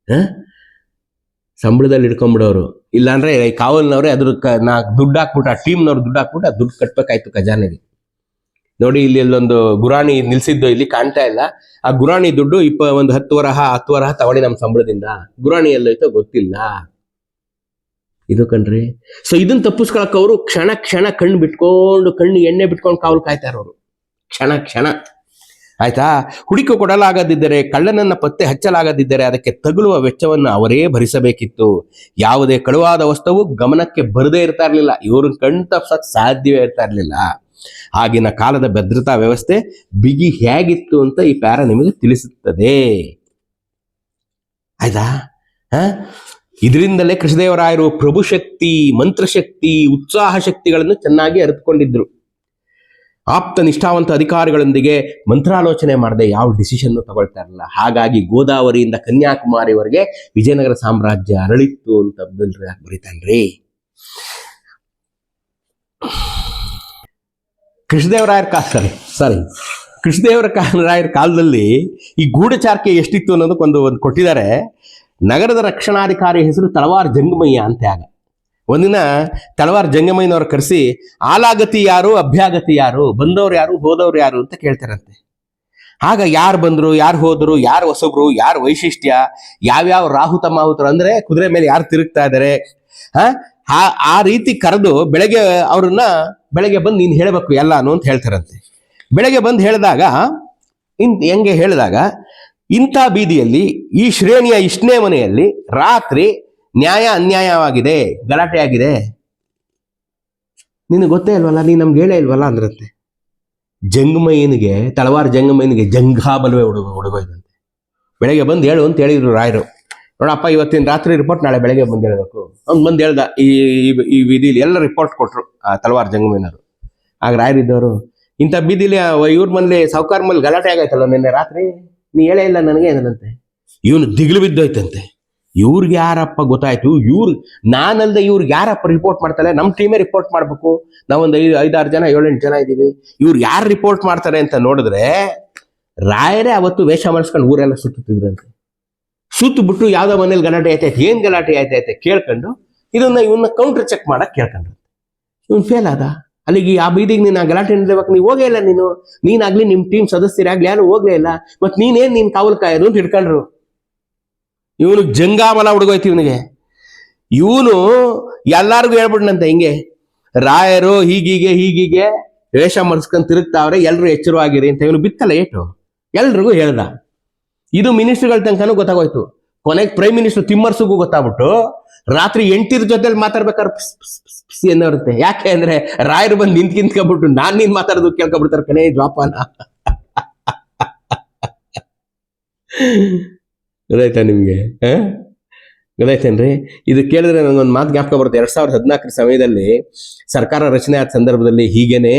ಹ? ಸಂಬಳದಲ್ಲಿ ಹಿಡ್ಕೊಂಡ್ಬಿಡೋರು ಇಲ್ಲಾಂದ್ರೆ ಕಾವಲ್ನವ್ರೆ ಅದ್ರ ನಾ ದುಡ್ಡು ಹಾಕ್ಬಿಟ್ಟು, ಆ ಟೀಮ್ನವ್ರು ದುಡ್ಡು ಹಾಕ್ಬಿಟ್ಟು ದುಡ್ಡು ಕಟ್ಬೇಕಾಯ್ತು ಖಜಾನೆಗೆ. ನೋಡಿ, ಇಲ್ಲಿ ಇಲ್ಲೊಂದು ಗುರಾಣಿ ನಿಲ್ಸಿದ್ದು ಇಲ್ಲಿ ಕಾಣ್ತಾ ಇಲ್ಲ. ಆ ಗುರಾಣಿ ದುಡ್ಡು ಇಪ್ಪ ಒಂದು ಹತ್ತು ವರಹ ಹತ್ತು ವರಹ ತಗೊಳ್ಳಿ ನಮ್ಮ ಸಂಬಳದಿಂದ. ಗುರಾಣಿ ಎಲ್ಲೋಯ್ತೋ ಗೊತ್ತಿಲ್ಲ. ಇದು ಕಣ್ರಿ. ಸೊ ಇದನ್ನ ತಪ್ಪಿಸ್ಕೊಳಕ್ ಅವರು ಕ್ಷಣ ಕ್ಷಣ ಕಣ್ಣು ಬಿಟ್ಕೊಂಡು, ಕಣ್ಣು ಎಣ್ಣೆ ಬಿಟ್ಕೊಂಡು ಕಾವಲು ಕಾಯ್ತಾ ಇರೋರು. ಕ್ಷಣ ಕ್ಷಣ. ಆಯ್ತಾ? ಹುಡುಕಿ ಕೊಡಲಾಗದಿದ್ದರೆ, ಕಳ್ಳನನ್ನ ಪತ್ತೆ ಹಚ್ಚಲಾಗದಿದ್ದರೆ ಅದಕ್ಕೆ ತಗುಲುವ ವೆಚ್ಚವನ್ನು ಅವರೇ ಭರಿಸಬೇಕಿತ್ತು. ಯಾವುದೇ ಕಳುವಾದ ವಸ್ತುವು ಗಮನಕ್ಕೆ ಬರದೇ ಇರ್ತಾ ಇರಲಿಲ್ಲ ಇವ್ರನ್ನ ಕಣ್ ಸಾಧ್ಯವೇ ಇರ್ತಾ ಇರಲಿಲ್ಲ ಆಗಿನ ಕಾಲದ ಭದ್ರತಾ ವ್ಯವಸ್ಥೆ ಬಿಗಿ ಹೇಗಿತ್ತು ಅಂತ ಈ ಪ್ಯಾರ ನಿಮಗೆ ತಿಳಿಸುತ್ತದೆ. ಆಯ್ತಾ? ಹ? ಇದರಿಂದಲೇ ಕೃಷ್ಣದೇವರಾಯರು ಪ್ರಭುಶಕ್ತಿ, ಮಂತ್ರಶಕ್ತಿ, ಉತ್ಸಾಹ ಶಕ್ತಿಗಳನ್ನು ಚೆನ್ನಾಗಿ ಅರಿತುಕೊಂಡಿದ್ರು. ಆಪ್ತ ನಿಷ್ಠಾವಂತ ಅಧಿಕಾರಿಗಳೊಂದಿಗೆ ಮಂತ್ರಾಲೋಚನೆ ಮಾಡದೆ ಯಾವ ಡಿಸಿಷನ್ ತಗೊಳ್ತಾ ಇರಲಿಲ್ಲ. ಹಾಗಾಗಿ ಗೋದಾವರಿಯಿಂದ ಕನ್ಯಾಕುಮಾರಿವರೆಗೆ ವಿಜಯನಗರ ಸಾಮ್ರಾಜ್ಯ ಅರಳಿತ್ತು ಅಂತ ಅಬ್ದುಲ್ ರಜಾಕ್ ಬರೀತಾನ್ರಿ. ಕೃಷ್ಣದೇವರಾಯರ ಕಾಲ ಸರಿ ಸರಿ ಕೃಷ್ಣದೇವರ ಕಾ- ರಾಯರ ಕಾಲದಲ್ಲಿ ಈ ಗೂಢಚಾರಿಕೆ ಎಷ್ಟಿತ್ತು ಅನ್ನೋದಕ್ಕೊಂದು ಒಂದು ಕೊಟ್ಟಿದ್ದಾರೆ. ನಗರದ ರಕ್ಷಣಾಧಿಕಾರಿ ಹೆಸರು ತಳವಾರ್ ಜಂಗಮಯ್ಯ ಅಂತ ಆಗ ಒಂದಿನ ತಳವಾರ ಜಂಗಮಯ್ಯನವ್ರು ಕರೆಸಿ, ಆಲಾಗತಿ ಯಾರು, ಅಭ್ಯಾಗತಿ ಯಾರು, ಬಂದವ್ರು ಯಾರು, ಹೋದವ್ರು ಯಾರು? ಅಂತ ಕೇಳ್ತಾರಂತೆ. ಆಗ ಯಾರು ಬಂದ್ರು, ಯಾರು ಹೋದ್ರು, ಯಾರು ಹೊಸಬ್ರು, ಯಾರು ವೈಶಿಷ್ಟ್ಯ, ಯಾವ್ಯಾವ ರಾಹುತ ಮಾಹುತರು ಅಂದ್ರೆ ಕುದುರೆ ಮೇಲೆ ಯಾರು ತಿರುಗ್ತಾ ಇದಾರೆ? ಆ ಆ ರೀತಿ ಕರೆದು ಬೆಳಗ್ಗೆ ಅವ್ರನ್ನ, ಬೆಳಗ್ಗೆ ಬಂದು ನೀನು ಹೇಳಬೇಕು ಎಲ್ಲಾನು ಅಂತ ಹೇಳ್ತಾರಂತೆ. ಬೆಳಗ್ಗೆ ಬಂದು ಹೇಳಿದಾಗ ಇನ್ ಹೆಂಗೆ ಹೇಳಿದಾಗ, ಇಂಥ ಬೀದಿಯಲ್ಲಿ, ಈ ಶ್ರೇಣಿಯ ಇಷ್ಟನೇ ಮನೆಯಲ್ಲಿ ರಾತ್ರಿ ನ್ಯಾಯ ಅನ್ಯಾಯವಾಗಿದೆ ಗಲಾಟೆ ಆಗಿದೆ ನಿನಗೆ ಗೊತ್ತೇ ಇಲ್ವಲ್ಲ ನೀ ನಮ್ಗೆ ಹೇಳೇ ಇಲ್ವಲ್ಲ ಅಂದ್ರಂತೆ. ಜಂಗಮಯ್ಯನಿಗೆ, ತಳವಾರ ಜಂಗಮಯ್ಯನಿಗೆ ಜಂಘಾಬಲವೇ ಹುಡುಗ ಹುಡುಗೋಯ್ದಂತೆ ಬೆಳಗ್ಗೆ ಬಂದು ಹೇಳು ಅಂತ ಹೇಳಿದ್ರು ರಾಯರು. ನೋಡಪ್ಪ, ಇವತ್ತಿನ ರಾತ್ರಿ ರಿಪೋರ್ಟ್ ನಾಳೆ ಬೆಳಗ್ಗೆ ಬಂದು ಹೇಳಬೇಕು. ಅವ್ನು ಬಂದು ಹೇಳ್ದ, ಈ, ಈ- ಈ ಬೀದಿಲಿ ಎಲ್ಲ ರಿಪೋರ್ಟ್ ಕೊಟ್ರು, ಆ ತಲವಾರ್ ಜಂಗಮಯ್ಯನವರು. ಆಗ ರಾಯರಿದ್ದವರು ಇಂಥ ಬೀದಿಲಿ ಇವ್ರ ಮನೇಲಿ ಸಾವುಕಾರ ಮೇಲೆ ಗಲಾಟೆ ಆಗೈತಲ್ಲ ನಿನ್ನೆ ರಾತ್ರಿ? ನೀ ಹೇಳೇ ಇಲ್ಲ ನನಗೆ ಏನಂತೆ ಇವನು ದಿಗಿಲು ಬಿದ್ದೋಯ್ತಂತೆ. ಇವ್ರಿಗೆ ಯಾರಪ್ಪ ಗೊತ್ತಾಯ್ತು? ಇವ್ರು, ನಾನಲ್ದೆ ಇವ್ರಿಗೆ ಯಾರಪ್ಪ ರಿಪೋರ್ಟ್ ಮಾಡ್ತಾರೆ? ನಮ್ಮ ಟೀಮೇ ರಿಪೋರ್ಟ್ ಮಾಡ್ಬೇಕು. ನಾವೊಂದು ಐದು ಐದಾರು ಜನ, ಏಳೆಂಟು ಜನ ಇದ್ದೀವಿ ಇವ್ರು ಯಾರು ರಿಪೋರ್ಟ್ ಮಾಡ್ತಾರೆ ಅಂತ ನೋಡಿದ್ರೆ, ರಾಯರೇ ಅವತ್ತು ವೇಷ ಮಾಡಿಸ್ಕೊಂಡು ಊರೆಲ್ಲ ಸುತ್ತುತ್ತಿದ್ರಂತೆ. ಸುತ್ತು ಬಿಟ್ಟು ಯಾವ್ದೋ ಮನೇಲಿ ಗಲಾಟೆ ಆಯ್ತೈತೆ ಏನ್ ಗಲಾಟೆ ಆಯ್ತೈತೆ ಕೇಳ್ಕೊಂಡು ಇದನ್ನ ಇವನ್ನ ಕೌಂಟರ್ ಚೆಕ್ ಮಾಡಕ್ ಕೇಳ್ಕೊಂಡ್ರು ಇವನ್ ಫೇಲ್ ಆದ. ಅಲ್ಲಿಗೆ ಆ ಬೀದಿಗೆ ನೀನು ಆ ಗಲಾಟೆ ನಿಲ್ಲಬೇಕು ನೀವು ಹೋಗೇ ಇಲ್ಲ ನೀನು. ನೀನಾಗ್ಲಿ ನಿಮ್ಮ ಟೀಮ್ ಸದಸ್ಯರಾಗ್ಲಿ, ಯಾರು ಹೋಗ್ಲೇ ಇಲ್ಲ. ಮತ್ತೆ ನೀನೇನು ನೀನು ಕಾವಲು ಕಾಯೋದು ಅಂತ ಹಿಡ್ಕೊಂಡ್ರು. ಇವನು ಜಂಗಾಮಲ ಹುಡುಗೋಯ್ತು ಇವನಿಗೆ. ಇವನು ಎಲ್ಲಾರ್ಗು ಹೇಳ್ಬಿಡ್ನಂತೆ ಹಿಂಗೆ, ರಾಯರು ಹೀಗೀಗೆ ಹೀಗೀಗೆ ವೇಷ ಮರ್ಸ್ಕೊಂಡ್ ತಿರುಗ್ತಾವ್ರೆ, ಎಲ್ರು ಎಚ್ಚರವಾಗಿರಿ ಅಂತ ಇವನು ಬಿತ್ತಲ್ಲ ಏಟು. ಎಲ್ರಿಗೂ ಹೇಳ್ದ. ಇದು ಮಿನಿಸ್ಟರ್ಗಳ ತನಕನೂ ಗೊತ್ತಾಗೋಯ್ತು. ಕೊನೆಗೆ ಪ್ರೈಮ್ ಮಿನಿಸ್ಟರ್ ತಿಮ್ಮರ್ಸುಗೂ ಗೊತ್ತಾಗ್ಬಿಟ್ಟು ರಾತ್ರಿ ಎಂಟಿರ ಜೊತೆಲಿ ಮಾತಾಡ್ಬೇಕಾದ್ರೆ ಪಿಸ್ ಯಾಕೆ ಅಂದ್ರೆ ರಾಯರು ಬಂದು ನಿಂತ್ ನಿಂತ್ಕೊಂಡ್ಬಿಟ್ಟು ನಾನ್ ನೀನ್ ಮಾತಾಡೋದು ಕೇಳ್ಕೊಬಿಡ್ತಾರೆ ಕಣೇ ಜ್ವಾಪಾನ. ಗೊತ್ತಾಯ್ತಾ ನಿಮ್ಗೆ? ಆ? ಗೊತ್ತಾಯ್ತೇನ್ರಿ? ಇದು ಕೇಳಿದ್ರೆ ನನಗೊಂದು ಮಾತು ಜ್ಞಾಪಕ ಬರುತ್ತೆ. ಎರಡ್ ಸಾವಿರದ ಹದಿನಾಲ್ಕರ ಸಮಯದಲ್ಲಿ ಸರ್ಕಾರ ರಚನೆ ಆದ ಸಂದರ್ಭದಲ್ಲಿ ಹೀಗೇನೆ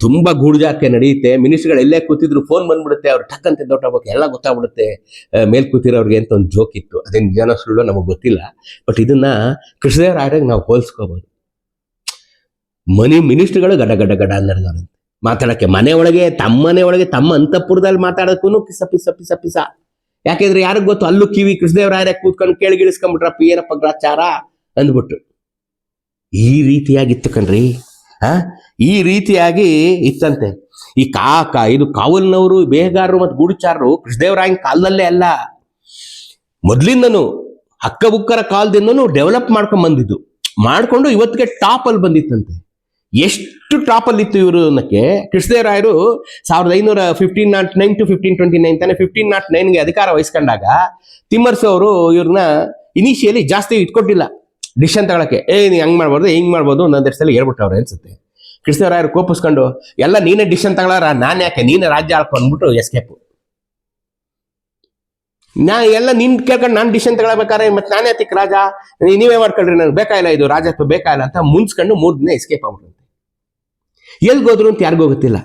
ತುಂಬಾ ಗೂಢಜಾಕೆ ನಡೆಯುತ್ತೆ. ಮಿನಿಸ್ಟ್ರುಗಳು ಎಲ್ಲೇ ಕೂತಿದ್ರು ಫೋನ್ ಬಂದ್ಬಿಡುತ್ತೆ. ಅವ್ರು ಟಕ್ ಅಂತ ದೊಡ್ಡಬೇಕು ಎಲ್ಲ ಗೊತ್ತಾಗ್ಬಿಡುತ್ತೆ. ಮೇಲ್ ಕೂತಿರೋರಿಗೆ ಅಂತ ಒಂದು ಜೋಕ್ ಇತ್ತು. ಅದೇ ನಿಜಾನ ಸುಳ್ಳು ನಮಗೆ ಗೊತ್ತಿಲ್ಲ. ಬಟ್ ಇದನ್ನ ಕೃಷ್ಣದೇವರಾಯರಿಗೆ ನಾವು ಹೋಲಿಸ್ಕೋಬಹುದು ಮನಿ ಮಿನಿಸ್ಟ್ರುಗಳು ಗಡ ಗಡ ಗಡ ನಡೆದವ್ರಂತೆ ಮಾತಾಡಕ್ಕೆ ಮನೆ ಒಳಗೆ ತಮ್ಮ ಮನೆ ಒಳಗೆ, ತಮ್ಮ ಅಂತಃಪುರದಲ್ಲಿ ಮಾತಾಡೋಕ್ಕೂ ಪಿಸ ಪಿಸ ಪಿಸ ಪಿಸ. ಯಾಕೆಂದ್ರೆ ಯಾರಿಗ್ ಗೊತ್ತು? ಅಲ್ಲೂ ಕಿವಿ ಕೃಷ್ಣದೇವರಾಯರೇ ಕೂತ್ಕೊಂಡು ಕೇಳಿಗಿಳಿಸ್ಕೊಂಡ್ಬಿಟ್ರಪ್ಪ ಏನಪ್ಪ ಗ್ರಾಚಾರ? ಅಂದ್ಬಿಟ್ಟು. ಈ ರೀತಿಯಾಗಿತ್ತು ಕಣ್ರಿ. ಆ ಈ ರೀತಿಯಾಗಿ ಇತ್ತಂತೆ. ಈ ಕಾಕ, ಇದು ಕಾವಲ್ನವರು, ಬೇಹಗಾರರು ಮತ್ತು ಗೂಡುಚಾರರು ಕೃಷ್ಣದೇವರಾಯನ ಕಾಲದಲ್ಲೇ ಅಲ್ಲ. ಮೊದ್ಲಿಂದನು ಹಕ್ಕಬುಕ್ಕರ ಕಾಲದಿಂದನೂ ಡೆವಲಪ್ ಮಾಡ್ಕೊಂಡ್ ಬಂದಿದ್ದು ಮಾಡ್ಕೊಂಡು ಇವತ್ತಿಗೆ ಟಾಪ್ ಅಲ್ಲಿ ಬಂದಿತ್ತಂತೆ. ಎಷ್ಟು ಟಾಪ್ ಅಲ್ಲಿ ಇತ್ತು ಇವರು ಅನ್ನಕ್ಕೆ? ಕೃಷ್ಣದೇವರಾಯರು ಸಾವಿರದ ಐನೂರ fifteen nought nine to fifteen twenty nine ತಾನೆ ಫಿಫ್ಟೀನ್ ನಾಟ್ ನೈನ್ಗೆ ಅಧಿಕಾರ ವಹಿಸ್ಕೊಂಡಾಗ ತಿಮ್ಮರ್ಸು ಅವರು ಇವ್ರನ್ನ ಇನಿಷಿಯಲಿ ಜಾಸ್ತಿ ಇಟ್ಕೊಟ್ಟಿಲ್ಲ. ಡಿಶನ್ ತಗೊಳಕ್ಕೆ. ಏ, ನೀ ಹಂಗ್ ಮಾಡ್ಬೋದು ಹಿಂಗ್ ಮಾಡ್ಬೋದು ಸಲ ಹೇಳ್ಬಿಟ್ಟವ್ರೆ ಅನ್ಸುತ್ತೆ. ಕೃಷ್ಣದೇವರಾಯರು ಕೋಪಿಸ್ಕೊಂಡು, ಎಲ್ಲ ನೀನೇ ಡಿಸಿಷನ್ ತಗೊಳಾರ, ನಾನ್ ಯಾಕೆ? ನೀನೇ ರಾಜ್ಯ ಆಳ್ಕೊಂಡ್ಬಿಟ್ಟು ಎಸ್ಕೇಪ್ ನಾ ಎಲ್ಲ ನಿನ್ ಕೇಳ್ಕೊಂಡು ನಾನು ಡಿಸಿಷನ್ ತಗೊಳ್ಬೇಕಾರೆ ಮತ್ತೆ ನಾನೇ ತಿಕ್ ರಾಜ? ನೀವೇ ಮಾಡ್ಕೊಳ್ರಿ, ನನಗೆ ಬೇಕಾಗಿಲ್ಲ ಇದು? ರಾಜತ್ವ ಬೇಕಾಗಿಲ್ಲ ಅಂತ ಮುನ್ಸ್ಕೊಂಡು ಮೂರ್ ದಿನ ಎಸ್ಕೇಪ್ ಆಗ್ಬಿಟ್ಟು ಎಲ್ಗ್ ಹೋದ್ರು ಅಂತ ಯಾರಿಗೂ ಗೊತ್ತಿಲ್ಲ.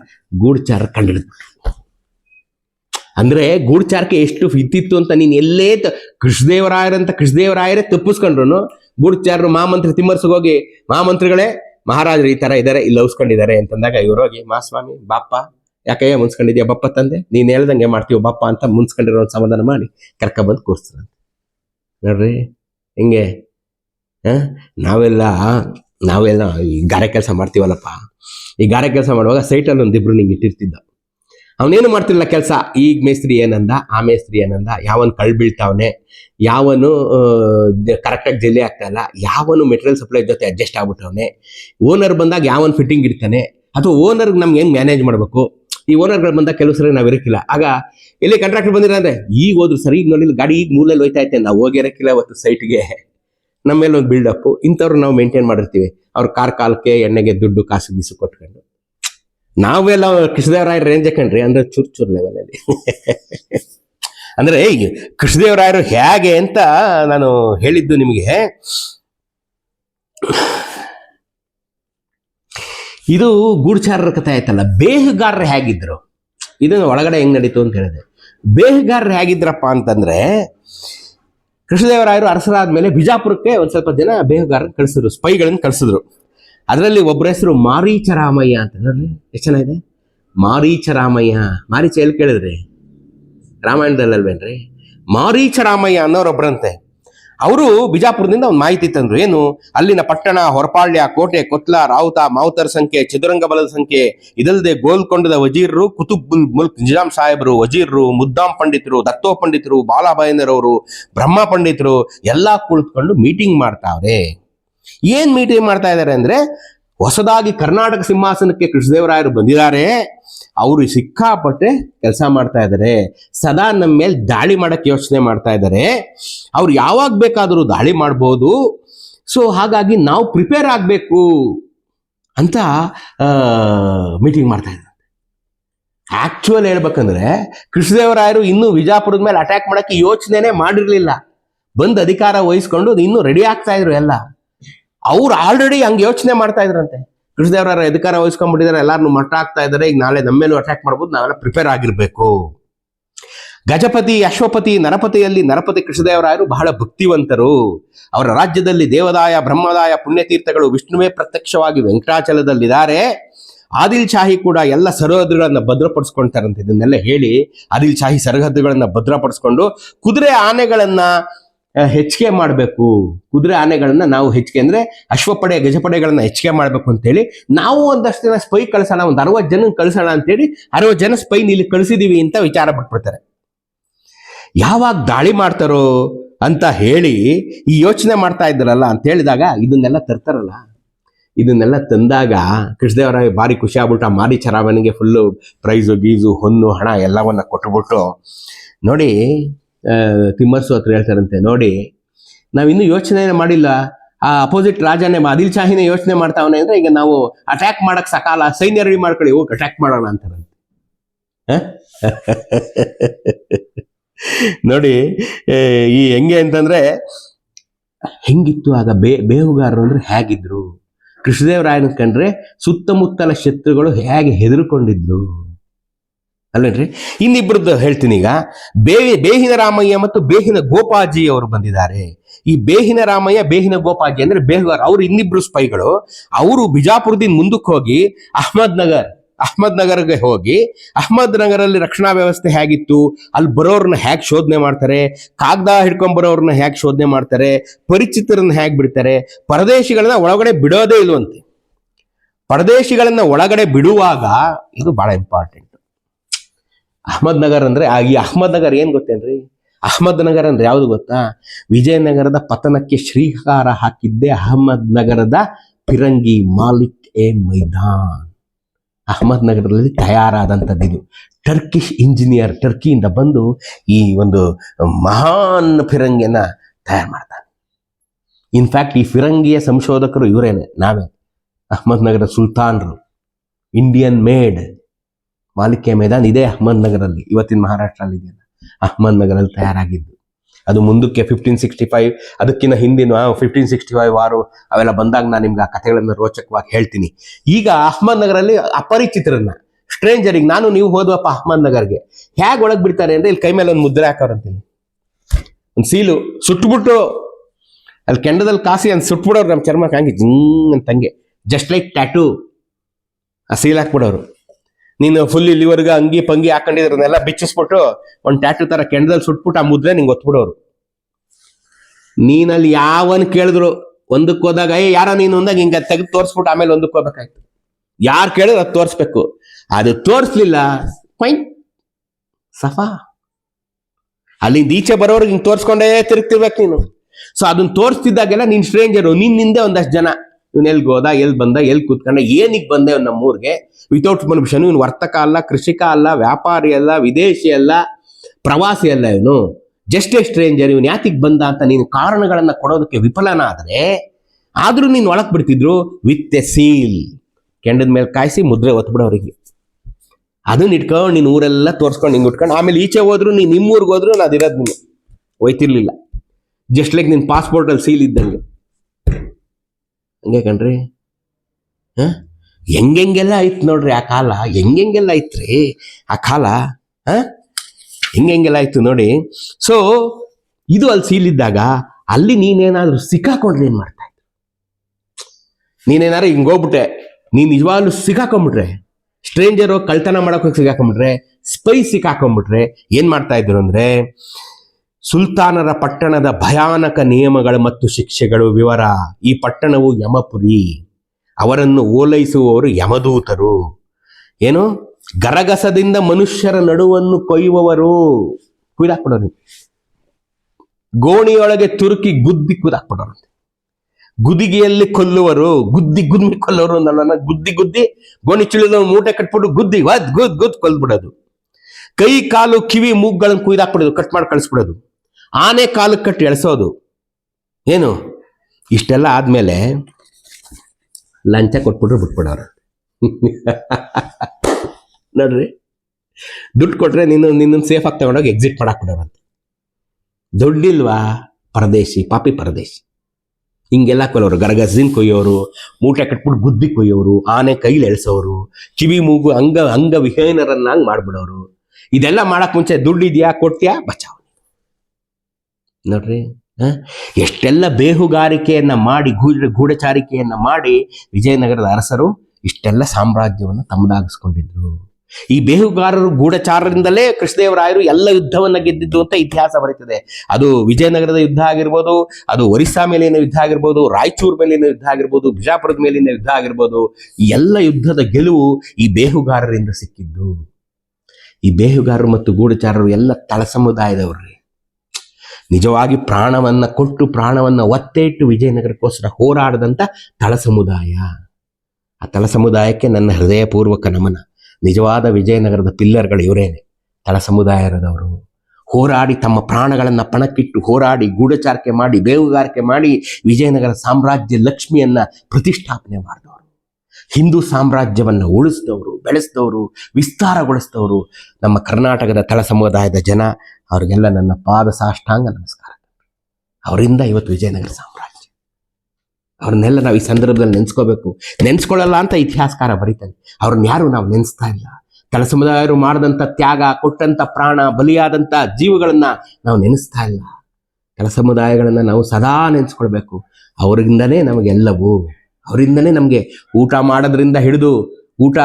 ಗೂಢಚಾರ ಕಂಡು ಅಂದ್ರೆ ಗೂಢಚಾರಕ್ಕೆ ಎಷ್ಟು ಇದ್ದಿತ್ತು ಅಂತ ನೀನು ಎಲ್ಲೇ ಕೃಷ್ಣದೇವರಾಯರಂತ ಕೃಷ್ಣದೇವರಾಯರೇ ತಪ್ಪಿಸ್ಕೊಂಡ್ರು ಗೂಢಚಾರರು ಮಹಾಮಂತ್ರಿ ತಿಮ್ಮರ್ಸಿಗೆ ಹೋಗಿ ಮಹಾಮಂತ್ರಿಗಳೇ ಮಹಾರಾಜರು ಈ ತರ ಇದಾರೆ, ಇಲ್ಲಿ ಲವ್ಸ್ಕೊಂಡಿದ್ದಾರೆ ಅಂತಂದಾಗ ಇವ್ರು ಹೋಗಿ ಮಾಸ್ವಾಮಿ ಬಾಪ್ಪ, ಯಾಕಯ್ಯ ಮುನ್ಸ್ಕೊಂಡಿದ್ಯಾ? ಬಪ್ಪ ತಂದೆ, ನೀನು ಹೇಳ್ದಂಗೆ ಮಾಡ್ತೀವಿ ಬಪ್ಪ ಅಂತ ಮುನ್ಸ್ಕೊಂಡಿರೋ ಒಂದು ಸಮಾಧಾನ ಮಾಡಿ ಕರ್ಕ ಬಂದು ಕೂರ್ಸ್ತಾರ ನೋಡ್ರಿ, ಹಿಂಗೆ ನಾವೆಲ್ಲ ನಾವೆಲ್ಲ ಈ ಗಾರೆ ಕೆಲಸ ಮಾಡ್ತೀವಲ್ಲಪ್ಪ. ಈ ಗಾರೆ ಕೆಲಸ ಮಾಡುವಾಗ ಸೈಟಲ್ಲಿ ಒಂದಿಬ್ರು ನಿಂಗೆ ಇಟ್ಟಿರ್ತಿದ್ದ. ಅವನೇನು ಮಾಡ್ತಿರ್ಲಿಲ್ಲ ಕೆಲಸ? ಈಗ ಮೇಸ್ತ್ರಿ ಏನಂದ? ಆ ಮೇಸ್ತ್ರಿ ಏನಂದ? ಯಾವನ್ ಕಳ್ ಬೀಳ್ತಾವನೆ? ಯಾವನು ಕರೆಕ್ಟಾಗಿ ಜಲ್ಲಿ ಆಗ್ತಾ ಇಲ್ಲ? ಯಾವನು ಮೆಟೀರಿಯಲ್ ಸಪ್ಲೈ ಜೊತೆ ಅಡ್ಜಸ್ಟ್ ಆಗ್ಬಿಟ್ಟವನೆ? ಓನರ್ ಬಂದಾಗ ಯಾವನ್ ಫಿಟ್ಟಿಂಗ್ ಇಡ್ತಾನೆ? ಅಥವಾ ಓನರ್ಗೆ ನಮ್ಗೆ ಹೆಂಗೆ ಮ್ಯಾನೇಜ್ ಮಾಡಬೇಕು? ಈ ಓನರ್ಗಳು ಬಂದಾಗ ಕೆಲವು ಸರಿ ನಾವು ಇರಕ್ಕಿಲ್ಲ ಆಗ ಎಲ್ಲಿ ಕಾಂಟ್ರಾಕ್ಟರ್ ಬಂದಿರ ಅಂದ್ರೆ, ಈಗ ಹೋದ್ರು ಸರಿ, ಈಗ ನೋಡಿಲ್ಲ, ಗಾಡಿ ಈಗ ಮೂಲಲ್ಲಿ ಹೋಯ್ತಾ ಐತೆ, ನಾವು ಹೋಗಿರಕ್ಕಿಲ್ಲ ಅವತ್ತು ಸೈಟ್ಗೆ ನಮ್ಮ ಮೇಲೆ ಒಂದು ಬಿಲ್ಡಪ್ ಇಂಥವ್ರು ನಾವು ಮೇಂಟೈನ್ ಮಾಡಿರ್ತೀವಿ. ಅವ್ರ ಕಾರ್ ಕಾಲಕ್ಕೆ ಎಣ್ಣೆಗೆ ದುಡ್ಡು ಕಾಸು ಗೀಸು ಕೊಟ್ಕೊಂಡು. ನಾವೆಲ್ಲ ಕೃಷ್ಣದೇವರಾಯ ರೇಂಜ್ ಹಾಕೊಂಡ್ರಿ ಅಂದ್ರೆ ಚೂರ್ ಚೂರ್ ಲೆವೆಲ್ ಅಲ್ಲಿ. ಅಂದ್ರೆ ಈಗ ಕೃಷ್ಣದೇವರಾಯರು ಹೇಗೆ ಅಂತ ನಾನು ಹೇಳಿದ್ದು ನಿಮಗೆ. ಇದು ಗೂಢಚಾರರ ಕಥೆ ಆಯ್ತಲ್ಲ. ಬೇಹುಗಾರರು ಹೇಗಿದ್ರು? ಇದನ್ನ ಒಳಗಡೆ ಹೆಂಗ್ ನಡೀತು ಅಂತ ಹೇಳಿದೆ. ಬೇಹುಗಾರರು ಹೇಗಿದ್ರಪ್ಪ ಅಂತಂದ್ರೆ ಕೃಷ್ಣದೇವರಾಯರು ಅರಸರಾದ ಮೇಲೆ ಬಿಜಾಪುರಕ್ಕೆ ಒಂದು ಸ್ವಲ್ಪ ಜನ ಬೇಹುಗಾರರು ಕಳಿಸಿದ್ರು, ಸ್ಪೈಗಳನ್ನು ಕಳಿಸಿದ್ರು. ಅದರಲ್ಲಿ ಒಬ್ಬರ ಹೆಸರು ಮಾರೀಚರಾಮಯ್ಯ ಅಂತ. ನೋಡ್ರಿ, ಎಷ್ಟು ಚೆನ್ನಾಗಿದೆ ಮಾರೀಚರಾಮಯ್ಯ. ಮಾರೀಚ ಎಲ್ಲಿ ಕೇಳಿದ್ರಿ? ರಾಮಾಯಣದಲ್ಲಿ ಅಲ್ವೇನ್ರಿ ಮಾರೀಚರಾಮಯ್ಯ ಅನ್ನೋರೊಬ್ರಂತೆ. ಅವರು ಬಿಜಾಪುರದಿಂದ ಒಂದು ಮಾಹಿತಿ ತಂದ್ರು. ಏನು? ಅಲ್ಲಿನ ಪಟ್ಟಣ, ಹೊರಪಾಳ್ಯ, ಕೋಟೆ, ಕೊತ್ಲ, ರಾವುತ, ಮಾವುತರ ಸಂಖ್ಯೆ, ಚದುರಂಗ ಬಲದ ಸಂಖ್ಯೆ, ಇದಲ್ಲದೆ ಗೋಲ್ಕೊಂಡದ ವಜೀರರು, ಕುತುಬ್ ಮುಲ್ಕ್ ನಿಜಾಮ್ ಸಾಹೇಬರು, ವಜೀರರು, ಮುದ್ದಾಂ ಪಂಡಿತರು, ದತ್ತೋ ಪಂಡಿತರು, ಬಾಲಾಭಾಯಂದರವರು, ಬ್ರಹ್ಮ ಪಂಡಿತರು ಎಲ್ಲಾ ಕುಳಿತುಕೊಂಡು ಮೀಟಿಂಗ್ ಮಾಡ್ತಾವ್ರೆ. ಏನ್ ಮೀಟಿಂಗ್ ಮಾಡ್ತಾ ಇದ್ದಾರೆ ಅಂದ್ರೆ, ಹೊಸದಾಗಿ ಕರ್ನಾಟಕ ಸಿಂಹಾಸನಕ್ಕೆ ಕೃಷ್ಣದೇವರಾಯರು ಬಂದಿದ್ದಾರೆ ಅವರು ಸಿಕ್ಕಾಪಟ್ಟೆ ಕೆಲಸ ಮಾಡ್ತಾ ಇದ್ದಾರೆ ಸದಾ ನಮ್ಮ ಮೇಲೆ ದಾಳಿ ಮಾಡಕ್ಕೆ ಯೋಚನೆ ಮಾಡ್ತಾ ಇದ್ದಾರೆ ಅವ್ರು ಯಾವಾಗ ಬೇಕಾದರೂ ದಾಳಿ ಮಾಡ್ಬೋದು. ಸೊ ಹಾಗಾಗಿ ನಾವು ಪ್ರಿಪೇರ್ ಆಗಬೇಕು ಅಂತ ಮೀಟಿಂಗ್ ಮಾಡ್ತಾ ಇದ್ದಾರೆ. ಆಕ್ಚುಯಲ್ ಹೇಳ್ಬೇಕಂದ್ರೆ, ಕೃಷ್ಣದೇವರಾಯರು ಇನ್ನೂ ವಿಜಾಪುರದ ಮೇಲೆ ಅಟ್ಯಾಕ್ ಮಾಡೋಕ್ಕೆ ಯೋಚನೆನೇ ಮಾಡಿರಲಿಲ್ಲ. ಬಂದು ಅಧಿಕಾರ ವಹಿಸ್ಕೊಂಡು ಇನ್ನೂ ರೆಡಿ ಆಗ್ತಾ ಇದ್ರು ಎಲ್ಲ. ಅವ್ರು ಆಲ್ರೆಡಿ ಹಂಗೆ ಯೋಚನೆ ಮಾಡ್ತಾ ಇದ್ರಂತೆ. ಕೃಷ್ಣದೇವರ ಅಧಿಕಾರ ವಹಿಸ್ಕೊಂಡ್ಬಿಟ್ಟಿದ್ದಾರೆ ಎಲ್ಲಾರನ್ನು ಮಟ್ಟ ಆಗ್ತಾ ಇದ್ದಾರೆ, ಈಗ ನಾಳೆ ನಮ್ಮ ಮೇಲೂ ಅಟ್ಯಾಕ್ ಮಾಡ್ಬೋದು, ನಾವೆಲ್ಲ ಪ್ರಿಪೇರ್ ಆಗಿರ್ಬೇಕು. ಗಜಪತಿ, ಅಶ್ವಪತಿ, ನರಪತಿಯಲ್ಲಿ ನರಪತಿ ಕೃಷ್ಣದೇವರಾಯರು ಬಹಳ ಭಕ್ತಿವಂತರು. ಅವರ ರಾಜ್ಯದಲ್ಲಿ ದೇವದಾಯ, ಬ್ರಹ್ಮದಾಯ, ಪುಣ್ಯತೀರ್ಥಗಳು ವಿಷ್ಣುವೇ ಪ್ರತ್ಯಕ್ಷವಾಗಿ ವೆಂಕಟಾಚಲದಲ್ಲಿದ್ದಾರೆ. ಆದಿಲ್ ಶಾಹಿ ಕೂಡ ಎಲ್ಲ ಸರಹದ್ದುಗಳನ್ನ ಭದ್ರಪಡಿಸ್ಕೊಳ್ತಾರಂತೆ ಇದನ್ನೆಲ್ಲ ಹೇಳಿ ಆದಿಲ್ ಶಾಹಿ ಸರಹದ್ದುಗಳನ್ನ ಭದ್ರಪಡಿಸ್ಕೊಂಡು ಕುದುರೆ ಆನೆಗಳನ್ನ ಹೆಚ್ಚಿಗೆ ಮಾಡಬೇಕು. ಕುದುರೆ ಆನೆಗಳನ್ನ ನಾವು ಹೆಚ್ಚಿಗೆ ಅಂದ್ರೆ ಅಶ್ವಪಡೆ, ಗಜಪಡೆಗಳನ್ನ ಹೆಚ್ಚಿಗೆ ಮಾಡಬೇಕು ಅಂತೇಳಿ ನಾವು ಒಂದಷ್ಟು ಜನ ಸ್ಪೈ ಕಳ್ಸೋಣ, ಒಂದು ಅರವತ್ತು ಜನ ಕಳ್ಸೋಣ ಅಂತೇಳಿ ಅರವತ್ತು ಜನ ಸ್ಪೈ ಇಲ್ಲಿ ಕಳಿಸಿದೀವಿ ಅಂತ ವಿಚಾರ ಪಟ್ಬಿಡ್ತಾರೆ ಯಾವಾಗ ದಾಳಿ ಮಾಡ್ತಾರೋ ಅಂತ ಹೇಳಿ ಈ ಯೋಚನೆ ಮಾಡ್ತಾ ಇದ್ದಾರಲ್ಲ ಅಂತ ಹೇಳಿದಾಗ ಇದನ್ನೆಲ್ಲ ತರ್ತಾರಲ್ಲ. ಇದನ್ನೆಲ್ಲ ತಂದಾಗ ಕೃಷ್ಣದೇವರಾಯ ಭಾರಿ ಖುಷಿ ಆಗ್ಬಿಟ್ಟು ಮಾರಿ ಚರಾವಣಿಗೆ ಫುಲ್ಲು ಪ್ರೈಸು ಗೀಸು, ಹೊನ್ನು, ಹಣ ಎಲ್ಲವನ್ನ ಕೊಟ್ಬಿಟ್ಟು ನೋಡಿ ತಿಮ್ಮರ್ಸು ಹತ್ರ ಹೇಳ್ತಾರಂತೆ, ನೋಡಿ, ನಾವಿನ್ನೂ ಯೋಚನೆ ಮಾಡಿಲ್ಲ. ಆ ಅಪೋಸಿಟ್ ರಾಜನೇ ಆದಿಲ್ ಶಾಹಿನೇ ಯೋಚನೆ ಮಾಡ್ತಾವನೆ ಅಂದ್ರೆ ಈಗ ನಾವು ಅಟ್ಯಾಕ್ ಮಾಡಕ್ ಸಕಾಲ, ಸೈನ್ಯ ರೆಡಿ ಮಾಡ್ಕೊಳ್ಳಿ, ಹೋಗಿ ಅಟ್ಯಾಕ್ ಮಾಡೋಣ ಅಂತಾರಂತೆ. ನೋಡಿ ಈ ಹೆಂಗೆ ಅಂತಂದ್ರೆ, ಹೆಂಗಿತ್ತು ಆಗ ಬೇ, ಬೇಹುಗಾರರು ಅಂದ್ರೆ ಹೇಗಿದ್ರು? ಕೃಷ್ಣದೇವರಾಯನ ಕಂಡ್ರೆ ಸುತ್ತಮುತ್ತಲ ಶತ್ರುಗಳು ಹೇಗೆ ಹೆದರ್ಕೊಂಡಿದ್ರು? ಅಲ್ಲೇನ್ರಿ ಇನ್ನಿಬ್ಬರದ್ದು ಹೇಳ್ತೀನಿ ಈಗ. ಬೇ ಬೇಹಿನ ರಾಮಯ್ಯ ಮತ್ತು ಬೇಹಿನ ಗೋಪಾಜಿ ಅವರು ಬಂದಿದ್ದಾರೆ. ಈ ಬೇಹಿನ ರಾಮಯ್ಯ, ಬೇಹಿನ ಗೋಪಾಜಿ ಅಂದ್ರೆ ಬೇಹ್ವಾರ್, ಅವರು ಇನ್ನಿಬ್ರು ಸ್ಪೈಗಳು. ಅವರು ಬಿಜಾಪುರದಿಂದ ಮುಂದಕ್ಕೆ ಹೋಗಿ ಅಹಮದ್ ನಗರ್, ಅಹಮದ್ ನಗರ್ಗೆ ಹೋಗಿ ಅಹಮದ್ ನಗರಲ್ಲಿ ರಕ್ಷಣಾ ವ್ಯವಸ್ಥೆ ಹೇಗಿತ್ತು? ಅಲ್ಲಿ ಬರೋರ್ನ ಹೇಗೆ ಶೋಧನೆ ಮಾಡ್ತಾರೆ? ಕಾಗದ ಹಿಡ್ಕೊಂಡ್ ಬರೋರ್ನ ಹೇಗೆ ಶೋಧನೆ ಮಾಡ್ತಾರೆ? ಪರಿಚಿತರನ್ನ ಹೇಗೆ ಬಿಡ್ತಾರೆ? ಪರದೇಶಿಗಳನ್ನ ಒಳಗಡೆ ಬಿಡೋದೇ ಇಲ್ವಂತೆ. ಪರದೇಶಿಗಳನ್ನ ಒಳಗಡೆ ಬಿಡುವಾಗ ಇದು ಬಹಳ ಇಂಪಾರ್ಟೆಂಟ್ ಅಹಮದ್ ನಗರ್ ಅಂದ್ರೆ ಈ ಅಹಮದ್ ನಗರ್ ಏನ್ ಗೊತ್ತೇನ್ರಿ? ಅಹಮದ್ ನಗರ್ ಅಂದ್ರೆ ಯಾವ್ದು ಗೊತ್ತಾ? ವಿಜಯನಗರದ ಪತನಕ್ಕೆ ಶ್ರೀಕಾರ ಹಾಕಿದ್ದೆ ಅಹಮದ್ ನಗರದ ಫಿರಂಗಿ ಮಾಲಿಕ್ ಎ ಮೈದಾನ್. ಅಹಮದ್ ನಗರದಲ್ಲಿ ತಯಾರಾದಂಥದ್ದು ಇದು ಟರ್ಕಿಶ್ ಇಂಜಿನಿಯರ್ ಟರ್ಕಿಯಿಂದ ಬಂದು ಈ ಒಂದು ಮಹಾನ್ ಫಿರಂಗಿಯನ್ನ ತಯಾರು ಮಾಡ್ತಾನೆ. ಇನ್ಫ್ಯಾಕ್ಟ್ ಈ ಫಿರಂಗಿಯ ಸಂಶೋಧಕರು ಇವರೇನೆ, ನಾವೇ. ಅಹಮದ್ ನಗರ ಸುಲ್ತಾನ್ರು. ಇಂಡಿಯನ್ ಮೇಡ್ ಮಾಲಿಕ್ಯ ಮೈದಾನ್ ಇದೇ ಅಹಮದ್ ನಗರಲ್ಲಿ, ಇವತ್ತಿನ ಮಹಾರಾಷ್ಟ್ರಲ್ಲಿ ಇದೆಯಲ್ಲ. ಅಹಮದ್ ನಗರಲ್ಲಿ ತಯಾರಾಗಿದ್ದು. ಅದು ಮುಂದಕ್ಕೆ ಫಿಫ್ಟೀನ್ ಸಿಕ್ಸ್ಟಿ ಫೈವ್ ಅದಕ್ಕಿಂತ ಹಿಂದಿನ ಫಿಫ್ಟೀನ್ ಸಿಕ್ಸ್ಟಿ ಫೈವ್ ವಾರು ಅವೆಲ್ಲ ಬಂದಾಗ ನಾನು ನಿಮ್ಗೆ ಆ ಕಥೆಗಳನ್ನು ರೋಚಕವಾಗಿ ಹೇಳ್ತೀನಿ. ಈಗ ಅಹಮದ್ ನಗರಲ್ಲಿ ಅಪರಿಚಿತರನ್ನ ಸ್ಟ್ರೇಂಜರಿಗೆ ನಾನು ನೀವು ಹೋದ್ವಪ್ಪ ಅಹಮದ್ ನಗರ್ಗೆ. ಹೇಗೆ ಒಳಗೆ ಬಿಡ್ತಾರೆ ಅಂದ್ರೆ ಇಲ್ಲಿ ಕೈ ಮೇಲೆ ಒಂದು ಮುದ್ರೆ ಹಾಕೋರಂತೀನಿ ಒಂದು ಸೀಲು ಸುಟ್ಬಿಟ್ಟು, ಅಲ್ಲಿ ಕೆಂಡದಲ್ಲಿ ಕಾಸಿ ಅಂತ ಸುಟ್ಬಿಡೋರು ನಮ್ಮ ಚರ್ಮಕ್ಕೆ ಹಂಗೆ ಜಿಂಗ್ ಅಂತ ಹಂಗೆ ಜಸ್ಟ್ ಲೈಕ್ ಟ್ಯಾಟೂ ಆ ಸೀಲ್ ಹಾಕ್ಬಿಡೋರು. ನೀನು ಫುಲ್ ಇಲ್ಲಿವರೆಗೆ ಅಂಗಿ ಪಂಗಿ ಹಾಕೊಂಡಿದ್ರನ್ನೆಲ್ಲ ಬಿಚ್ಚಿಸ್ಬಿಟ್ಟು ಒಂದು ಟ್ಯಾಟೂ ತರ ಕೆಂಡದಲ್ಲಿ ಸುಟ್ಬಿಟ್ಟು ಆ ಮುದ್ರೆ ನಿಂಗೆ ಒತ್ಬಿಡೋರು. ನೀನಲ್ಲಿ ಯಾವನ್ ಕೇಳಿದ್ರು ಒಂದಕ್ಕೆ ಹೋದಾಗ, ಏ, ಯಾರ ನೀನು? ಅಂದಾಗ ಹಿಂಗ ತೆಗೆದು ತೋರಿಸ್ಬಿಟ್ಟು ಆಮೇಲೆ ಒಂದಕ್ಕೆ ಹೋಗ್ಬೇಕಾಯ್ತು. ಯಾರು ಕೇಳಿದ್ರು ಅದು ತೋರಿಸ್ಬೇಕು. ಅದು ತೋರಿಸ್ಲಿಲ್ಲ ಫೈನ್ ಸಫಾ. ಅಲ್ಲಿಂದ ಈಚೆ ಬರೋರ್ಗೆ ಹಿಂಗೆ ತೋರಿಸ್ಕೊಂಡೇ ತಿರುಗ್ತಿರ್ಬೇಕು ನೀನು. ಸೊ ಅದನ್ನ ತೋರಿಸ್ತಿದ್ದಾಗೆಲ್ಲ ನೀನ್ ಸ್ಟ್ರೇಂಜರು ನಿನ್ನಿಂದೆ ಒಂದಷ್ಟು ಜನ. ಇವನ್ ಎಲ್ಲಿ ಹೋದ ಎಲ್ಲಿ ಬಂದ ಎಲ್ಲಿ ಕೂತ್ಕೊಂಡ, ಏನಿಗೆ ಬಂದೆ ನಮ್ಮ ನಮ್ಮೂರ್ಗೆ? ವಿತೌಟ್ ಮನುಷ್ಯನು, ಇವನು ವರ್ತಕ ಅಲ್ಲ, ಕೃಷಿಕ ಅಲ್ಲ, ವ್ಯಾಪಾರಿ ಅಲ್ಲ, ವಿದೇಶಿ ಅಲ್ಲ, ಪ್ರವಾಸಿ ಅಲ್ಲ ಇವನು. ಜಸ್ಟ್ ಎ ಸ್ಟ್ರೇಂಜರ್ ಇವನು ಯಾತಿಗೆ ಬಂದ ಅಂತ ನೀನು ಕಾರಣಗಳನ್ನ ಕೊಡೋದಕ್ಕೆ ವಿಫಲನಾದರೆ, ಆದರೂ ನೀನು ಒಳಗೆ ಬಿಡ್ತಿದ್ರು ವಿತ್ ಎ ಸೀಲ್ ಕೆಂಡದ ಮೇಲೆ ಕಾಯಿಸಿ ಮುದ್ರೆ ಒತ್ಬಿಡೋರಿಗೆ ಅದನ್ನ ಇಟ್ಕೊಂಡು ನೀನು ಊರೆಲ್ಲ ತೋರಿಸ್ಕೊಂಡು ಹಿಂಗೆ ಉಟ್ಕೊಂಡು, ಆಮೇಲೆ ಈಚೆ ಹೋದ್ರು, ನೀನು ನಿಮ್ಮೂರ್ಗೆ ಹೋದ್ರು, ನಾನು ಅದಿರೋದು ನೀನು ಹೋಯ್ತಿರ್ಲಿಲ್ಲ. ಜಸ್ಟ್ ಲೈಕ್ ನಿನ್ನ ಪಾಸ್ಪೋರ್ಟಲ್ಲಿ ಸೀಲ್ ಇದ್ದಂಗೆ. ಹಂಗೆ ಕಣ್ರಿ? ಹ? ಹೆಂಗೆಂಗೆಲ್ಲ ಐತ್ ನೋಡ್ರಿ ಆ ಕಾಲ, ಹೆಂಗೆಂಗೆಲ್ಲ ಐತ್ರಿ ಆ ಕಾಲ, ಹ? ಹೆಂಗೆಂಗೆಲ್ಲ ಆಯ್ತು ನೋಡಿ. ಸೊ ಇದು ಅಲ್ಲಿ ಸೀಲಿದ್ದಾಗ ಅಲ್ಲಿ ನೀನೇನಾದ್ರೂ ಸಿಕ್ಕಾಕೊಂಡ್ರೆ ಏನು ಮಾಡ್ತಾ ಇದ್ದ? ನೀನೇನಾದ್ರು ಹಿಂಗೆ ಹೋಗ್ಬಿಟ್ಟೆ ನೀನ್ ನಿಜವಾಗ್ಲೂ ಸಿಕ್ಕಾಕೊಂಡ್ಬಿಟ್ರೆ ಸ್ಟ್ರೇಂಜರು ಕಳ್ತನ ಮಾಡೋಕೆ ಸಿಗಾಕೊಂಡ್ಬಿಟ್ರೆ ಸ್ಪೈ ಸಿಕ್ಕಾಕೊಂಡ್ಬಿಟ್ರೆ ಏನ್ ಮಾಡ್ತಾ ಇದ್ರು ಅಂದ್ರೆ ಸುಲ್ತಾನರ ಪಟ್ಟಣದ ಭಯಾನಕ ನಿಯಮಗಳು ಮತ್ತು ಶಿಕ್ಷೆಗಳು ವಿವರ. ಈ ಪಟ್ಟಣವು ಯಮಪುರಿ. ಅವರನ್ನು ಓಲೈಸುವವರು ಯಮದೂತರು. ಏನು? ಗರಗಸದಿಂದ ಮನುಷ್ಯರ ನಡುವನ್ನು ಕೊಯ್ಯುವವರು. ಕುಯ್ದಾಕ್ಬಿಡೋರು. ಗೋಣಿಯೊಳಗೆ ತುರುಕಿ ಗುದ್ದಿ ಕುಯ್ದಾಕ್ಬಿಡೋರು. ಗುದಿಗೆಯಲ್ಲಿ ಕೊಲ್ಲುವರು. ಗುದ್ದಿ ಗುದ್ದಿ ಕೊಲ್ಲೋರು ನನ್ನ ಗುದ್ದಿ ಗುದ್ದಿ. ಗೋಣಿ ಚಿಳಿದ ಮೂಟೆ ಕಟ್ಬಿಟ್ಟು ಗುದ್ದಿ, ವದ್ ಗುದ್ ಗುದ್ ಕೊಲ್ಬಿಡೋದು. ಕೈ ಕಾಲು ಕಿವಿ ಮೂಗ್ಗಳನ್ನು ಕುಯ್ದಾಕ್ಬಿಡೋದು, ಕಟ್ ಮಾಡಿ ಕಳಿಸ್ಬಿಡೋದು. ಆನೆ ಕಾಲಕ್ಕೆ ಕಟ್ಟಿ ಎಳ್ಸೋದು. ಏನು? ಇಷ್ಟೆಲ್ಲ ಆದಮೇಲೆ ಲಂಚ ಕೊಟ್ಬಿಟ್ರೆ ಬಿಟ್ಬಿಡೋರು. ನೋಡ್ರಿ. ದುಡ್ಡು ಕೊಟ್ರೆ ನಿನ್ನ ನಿನ್ನ ಸೇಫ್ ಆಗಿ ತಗೊಂಡೋಗಿ ಎಕ್ಸಿಟ್ ಮಾಡಾಕ್ ಬಿಡೋರಂತೆ ದುಡ್ಡಿಲ್ವಾ? ಪರದೇಶಿ, ಪಾಪಿ ಪರದೇಶಿ. ಹಿಂಗೆಲ್ಲ ಕೊಲ್ಲೋರು. ಗರಗಸಿನ ಕೊಯ್ಯೋರು, ಮೂಟೆ ಕಟ್ಬಿಟ್ಟು ಗುದ್ದಿ ಕೊಯ್ಯೋರು, ಆನೆ ಕೈಲಿ ಎಳ್ಸೋರು, ಕಿವಿ ಮೂಗು ಅಂಗ ಅಂಗ ವಿಹೀನರನ್ನಾಗಿ ಮಾಡ್ಬಿಡೋರು. ಇದೆಲ್ಲ ಮಾಡಕ್ ಮುಂಚೆ ದುಡ್ಡು ಇದೆಯಾ, ಕೊಟ್ಯಾ, ಬಚಾವ್. ನೋಡ್ರಿ? ಎಷ್ಟೆಲ್ಲ ಬೇಹುಗಾರಿಕೆಯನ್ನ ಮಾಡಿ ಗೂಢ ಗೂಢಚಾರಿಕೆಯನ್ನು ಮಾಡಿ ವಿಜಯನಗರದ ಅರಸರು ಇಷ್ಟೆಲ್ಲ ಸಾಮ್ರಾಜ್ಯವನ್ನು ತಮ್ಮದಾಗಿಸ್ಕೊಂಡಿದ್ರು. ಈ ಬೇಹುಗಾರರು ಗೂಢಚಾರರಿಂದಲೇ ಕೃಷ್ಣದೇವರಾಯರು ಎಲ್ಲ ಯುದ್ಧವನ್ನು ಗೆದ್ದಿದ್ದು ಅಂತ ಇತಿಹಾಸ ಬರೀತದೆ. ಅದು ವಿಜಯನಗರದ ಯುದ್ಧ ಆಗಿರ್ಬೋದು, ಅದು ಒರಿಸ್ಸಾ ಮೇಲಿನ ಯುದ್ಧ ಆಗಿರ್ಬೋದು, ರಾಯಚೂರು ಮೇಲಿನ ಯುದ್ಧ ಆಗಿರ್ಬೋದು, ಬಿಜಾಪುರದ ಮೇಲಿನ ಯುದ್ಧ ಆಗಿರ್ಬೋದು, ಈ ಎಲ್ಲ ಯುದ್ಧದ ಗೆಲುವು ಈ ಬೇಹುಗಾರರಿಂದ ಸಿಕ್ಕಿದ್ದು. ಈ ಬೇಹುಗಾರರು ಮತ್ತು ಗೂಢಚಾರರು ಎಲ್ಲ ತಳ ಸಮುದಾಯದವ್ರಿ ನಿಜವಾಗಿ ಪ್ರಾಣವನ್ನ ಕೊಟ್ಟು ಪ್ರಾಣವನ್ನ ಒತ್ತೆ ಇಟ್ಟು ವಿಜಯನಗರಕ್ಕೋಸ್ಕರ ಹೋರಾಡದಂತ ತಳ ಸಮುದಾಯ ಆ ತಳ ಸಮುದಾಯಕ್ಕೆ ನನ್ನ ಹೃದಯಪೂರ್ವಕ ನಮನ. ನಿಜವಾದ ವಿಜಯನಗರದ ಪಿಲ್ಲರ್ಗಳು ಇವರೇನೆ ತಳ ಸಮುದಾಯದವರು ಹೋರಾಡಿ ತಮ್ಮ ಪ್ರಾಣಗಳನ್ನು ಪಣಕ್ಕಿಟ್ಟು ಹೋರಾಡಿ ಗೂಢಚಾರಿಕೆ ಮಾಡಿ ಬೇವುಗಾರಿಕೆ ಮಾಡಿ ವಿಜಯನಗರ ಸಾಮ್ರಾಜ್ಯ ಲಕ್ಷ್ಮಿಯನ್ನ ಪ್ರತಿಷ್ಠಾಪನೆ ಮಾಡಿದವರು. ಹಿಂದೂ ಸಾಮ್ರಾಜ್ಯವನ್ನು ಉಳಿಸಿದವರು, ಬೆಳೆಸಿದವರು, ವಿಸ್ತಾರಗೊಳಿಸಿದವರು ನಮ್ಮ ಕರ್ನಾಟಕದ ತಳ ಸಮುದಾಯದ ಜನ. ಅವರಿಗೆಲ್ಲ ನನ್ನ ಪಾದ ಸಾಷ್ಟಾಂಗ ನಮಸ್ಕಾರ. ಅವರಿಂದ ಇವತ್ತು ವಿಜಯನಗರ ಸಾಮ್ರಾಜ್ಯ. ಅವ್ರನ್ನೆಲ್ಲ ನಾವು ಈ ಸಂದರ್ಭದಲ್ಲಿ ನೆನೆಸ್ಕೋಬೇಕು. ನೆನೆಸ್ಕೊಳ್ಳಲ್ಲ ಅಂತ ಇತಿಹಾಸಕಾರ ಬರೀತಾನೆ. ಅವ್ರನ್ನ ಯಾರು ನಾವು ನೆನೆಸ್ತಾ ಇಲ್ಲ. ತಳ ಸಮುದಾಯರು ಮಾಡಿದಂಥ ತ್ಯಾಗ ಕೊಟ್ಟಂಥ ಪ್ರಾಣ ಬಲಿಯಾದಂಥ ಜೀವಗಳನ್ನು ನಾವು ನೆನೆಸ್ತಾ ಇಲ್ಲ. ತಳ ಸಮುದಾಯಗಳನ್ನು ನಾವು ಸದಾ ನೆನೆಸ್ಕೊಳ್ಬೇಕು. ಅವರಿಂದಲೇ ನಮಗೆಲ್ಲವೂ ಅವರಿಂದನೇ ನಮಗೆ ಊಟ ಮಾಡೋದ್ರಿಂದ ಹಿಡಿದು ಊಟ,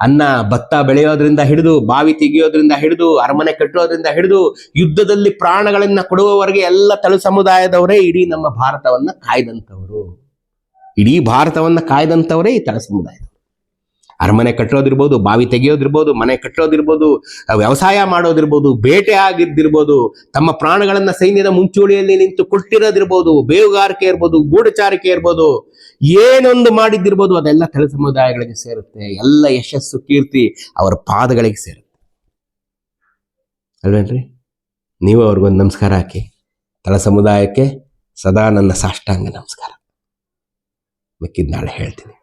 ಅನ್ನ, ಭತ್ತ ಬೆಳೆಯೋದ್ರಿಂದ ಹಿಡಿದು, ಬಾವಿ ತೆಗೆಯೋದ್ರಿಂದ ಹಿಡಿದು, ಅರಮನೆ ಕಟ್ಟೋದ್ರಿಂದ ಹಿಡಿದು, ಯುದ್ಧದಲ್ಲಿ ಪ್ರಾಣಗಳನ್ನ ಕೊಡುವವರೆಗೆ ಎಲ್ಲ ತಳು ಸಮುದಾಯದವರೇ ಇಡೀ ನಮ್ಮ ಭಾರತವನ್ನ ಕಾಯ್ದಂಥವರು. ಇಡೀ ಭಾರತವನ್ನ ಕಾಯ್ದಂಥವರೇ ಈ ತಳ ಸಮುದಾಯ ಅರಮನೆ ಕಟ್ಟೋದಿರ್ಬೋದು, ಬಾವಿ ತೆಗೆಯೋದಿರ್ಬೋದು, ಮನೆ ಕಟ್ಟೋದಿರ್ಬೋದು ವ್ಯವಸಾಯ ಮಾಡೋದಿರ್ಬೋದು, ಬೇಟೆ ಆಗಿದ್ದಿರ್ಬೋದು, ತಮ್ಮ ಪ್ರಾಣಗಳನ್ನ ಸೈನ್ಯದ ಮುಂಚೂಣಿಯಲ್ಲಿ ನಿಂತು ಕೊಟ್ಟಿರೋದಿರ್ಬೋದು ಬೇವುಗಾರಿಕೆ ಇರ್ಬೋದು, ಗೂಢಚಾರಿಕೆ ಇರ್ಬೋದು, ಏನೊಂದು ಮಾಡಿದ್ದಿರ್ಬೋದು, ಅದೆಲ್ಲ ತಳ ಸಮುದಾಯಗಳಿಗೆ ಸೇರುತ್ತೆ. ಎಲ್ಲ ಯಶಸ್ಸು, ಕೀರ್ತಿ ಅವರ ಪಾದಗಳಿಗೆ ಸೇರುತ್ತೆ. ಅಲ್ವೇನ್ರಿ? ನೀವು ಅವ್ರಿಗೊಂದು ನಮಸ್ಕಾರ ಹಾಕಿ. ತಳ ಸಮುದಾಯಕ್ಕೆ ಸದಾ ನನ್ನ ಸಾಷ್ಟಾಂಗ ನಮಸ್ಕಾರ. ಮಿಕ್ಕಿದ ನಾಳೆ ಹೇಳ್ತೀನಿ.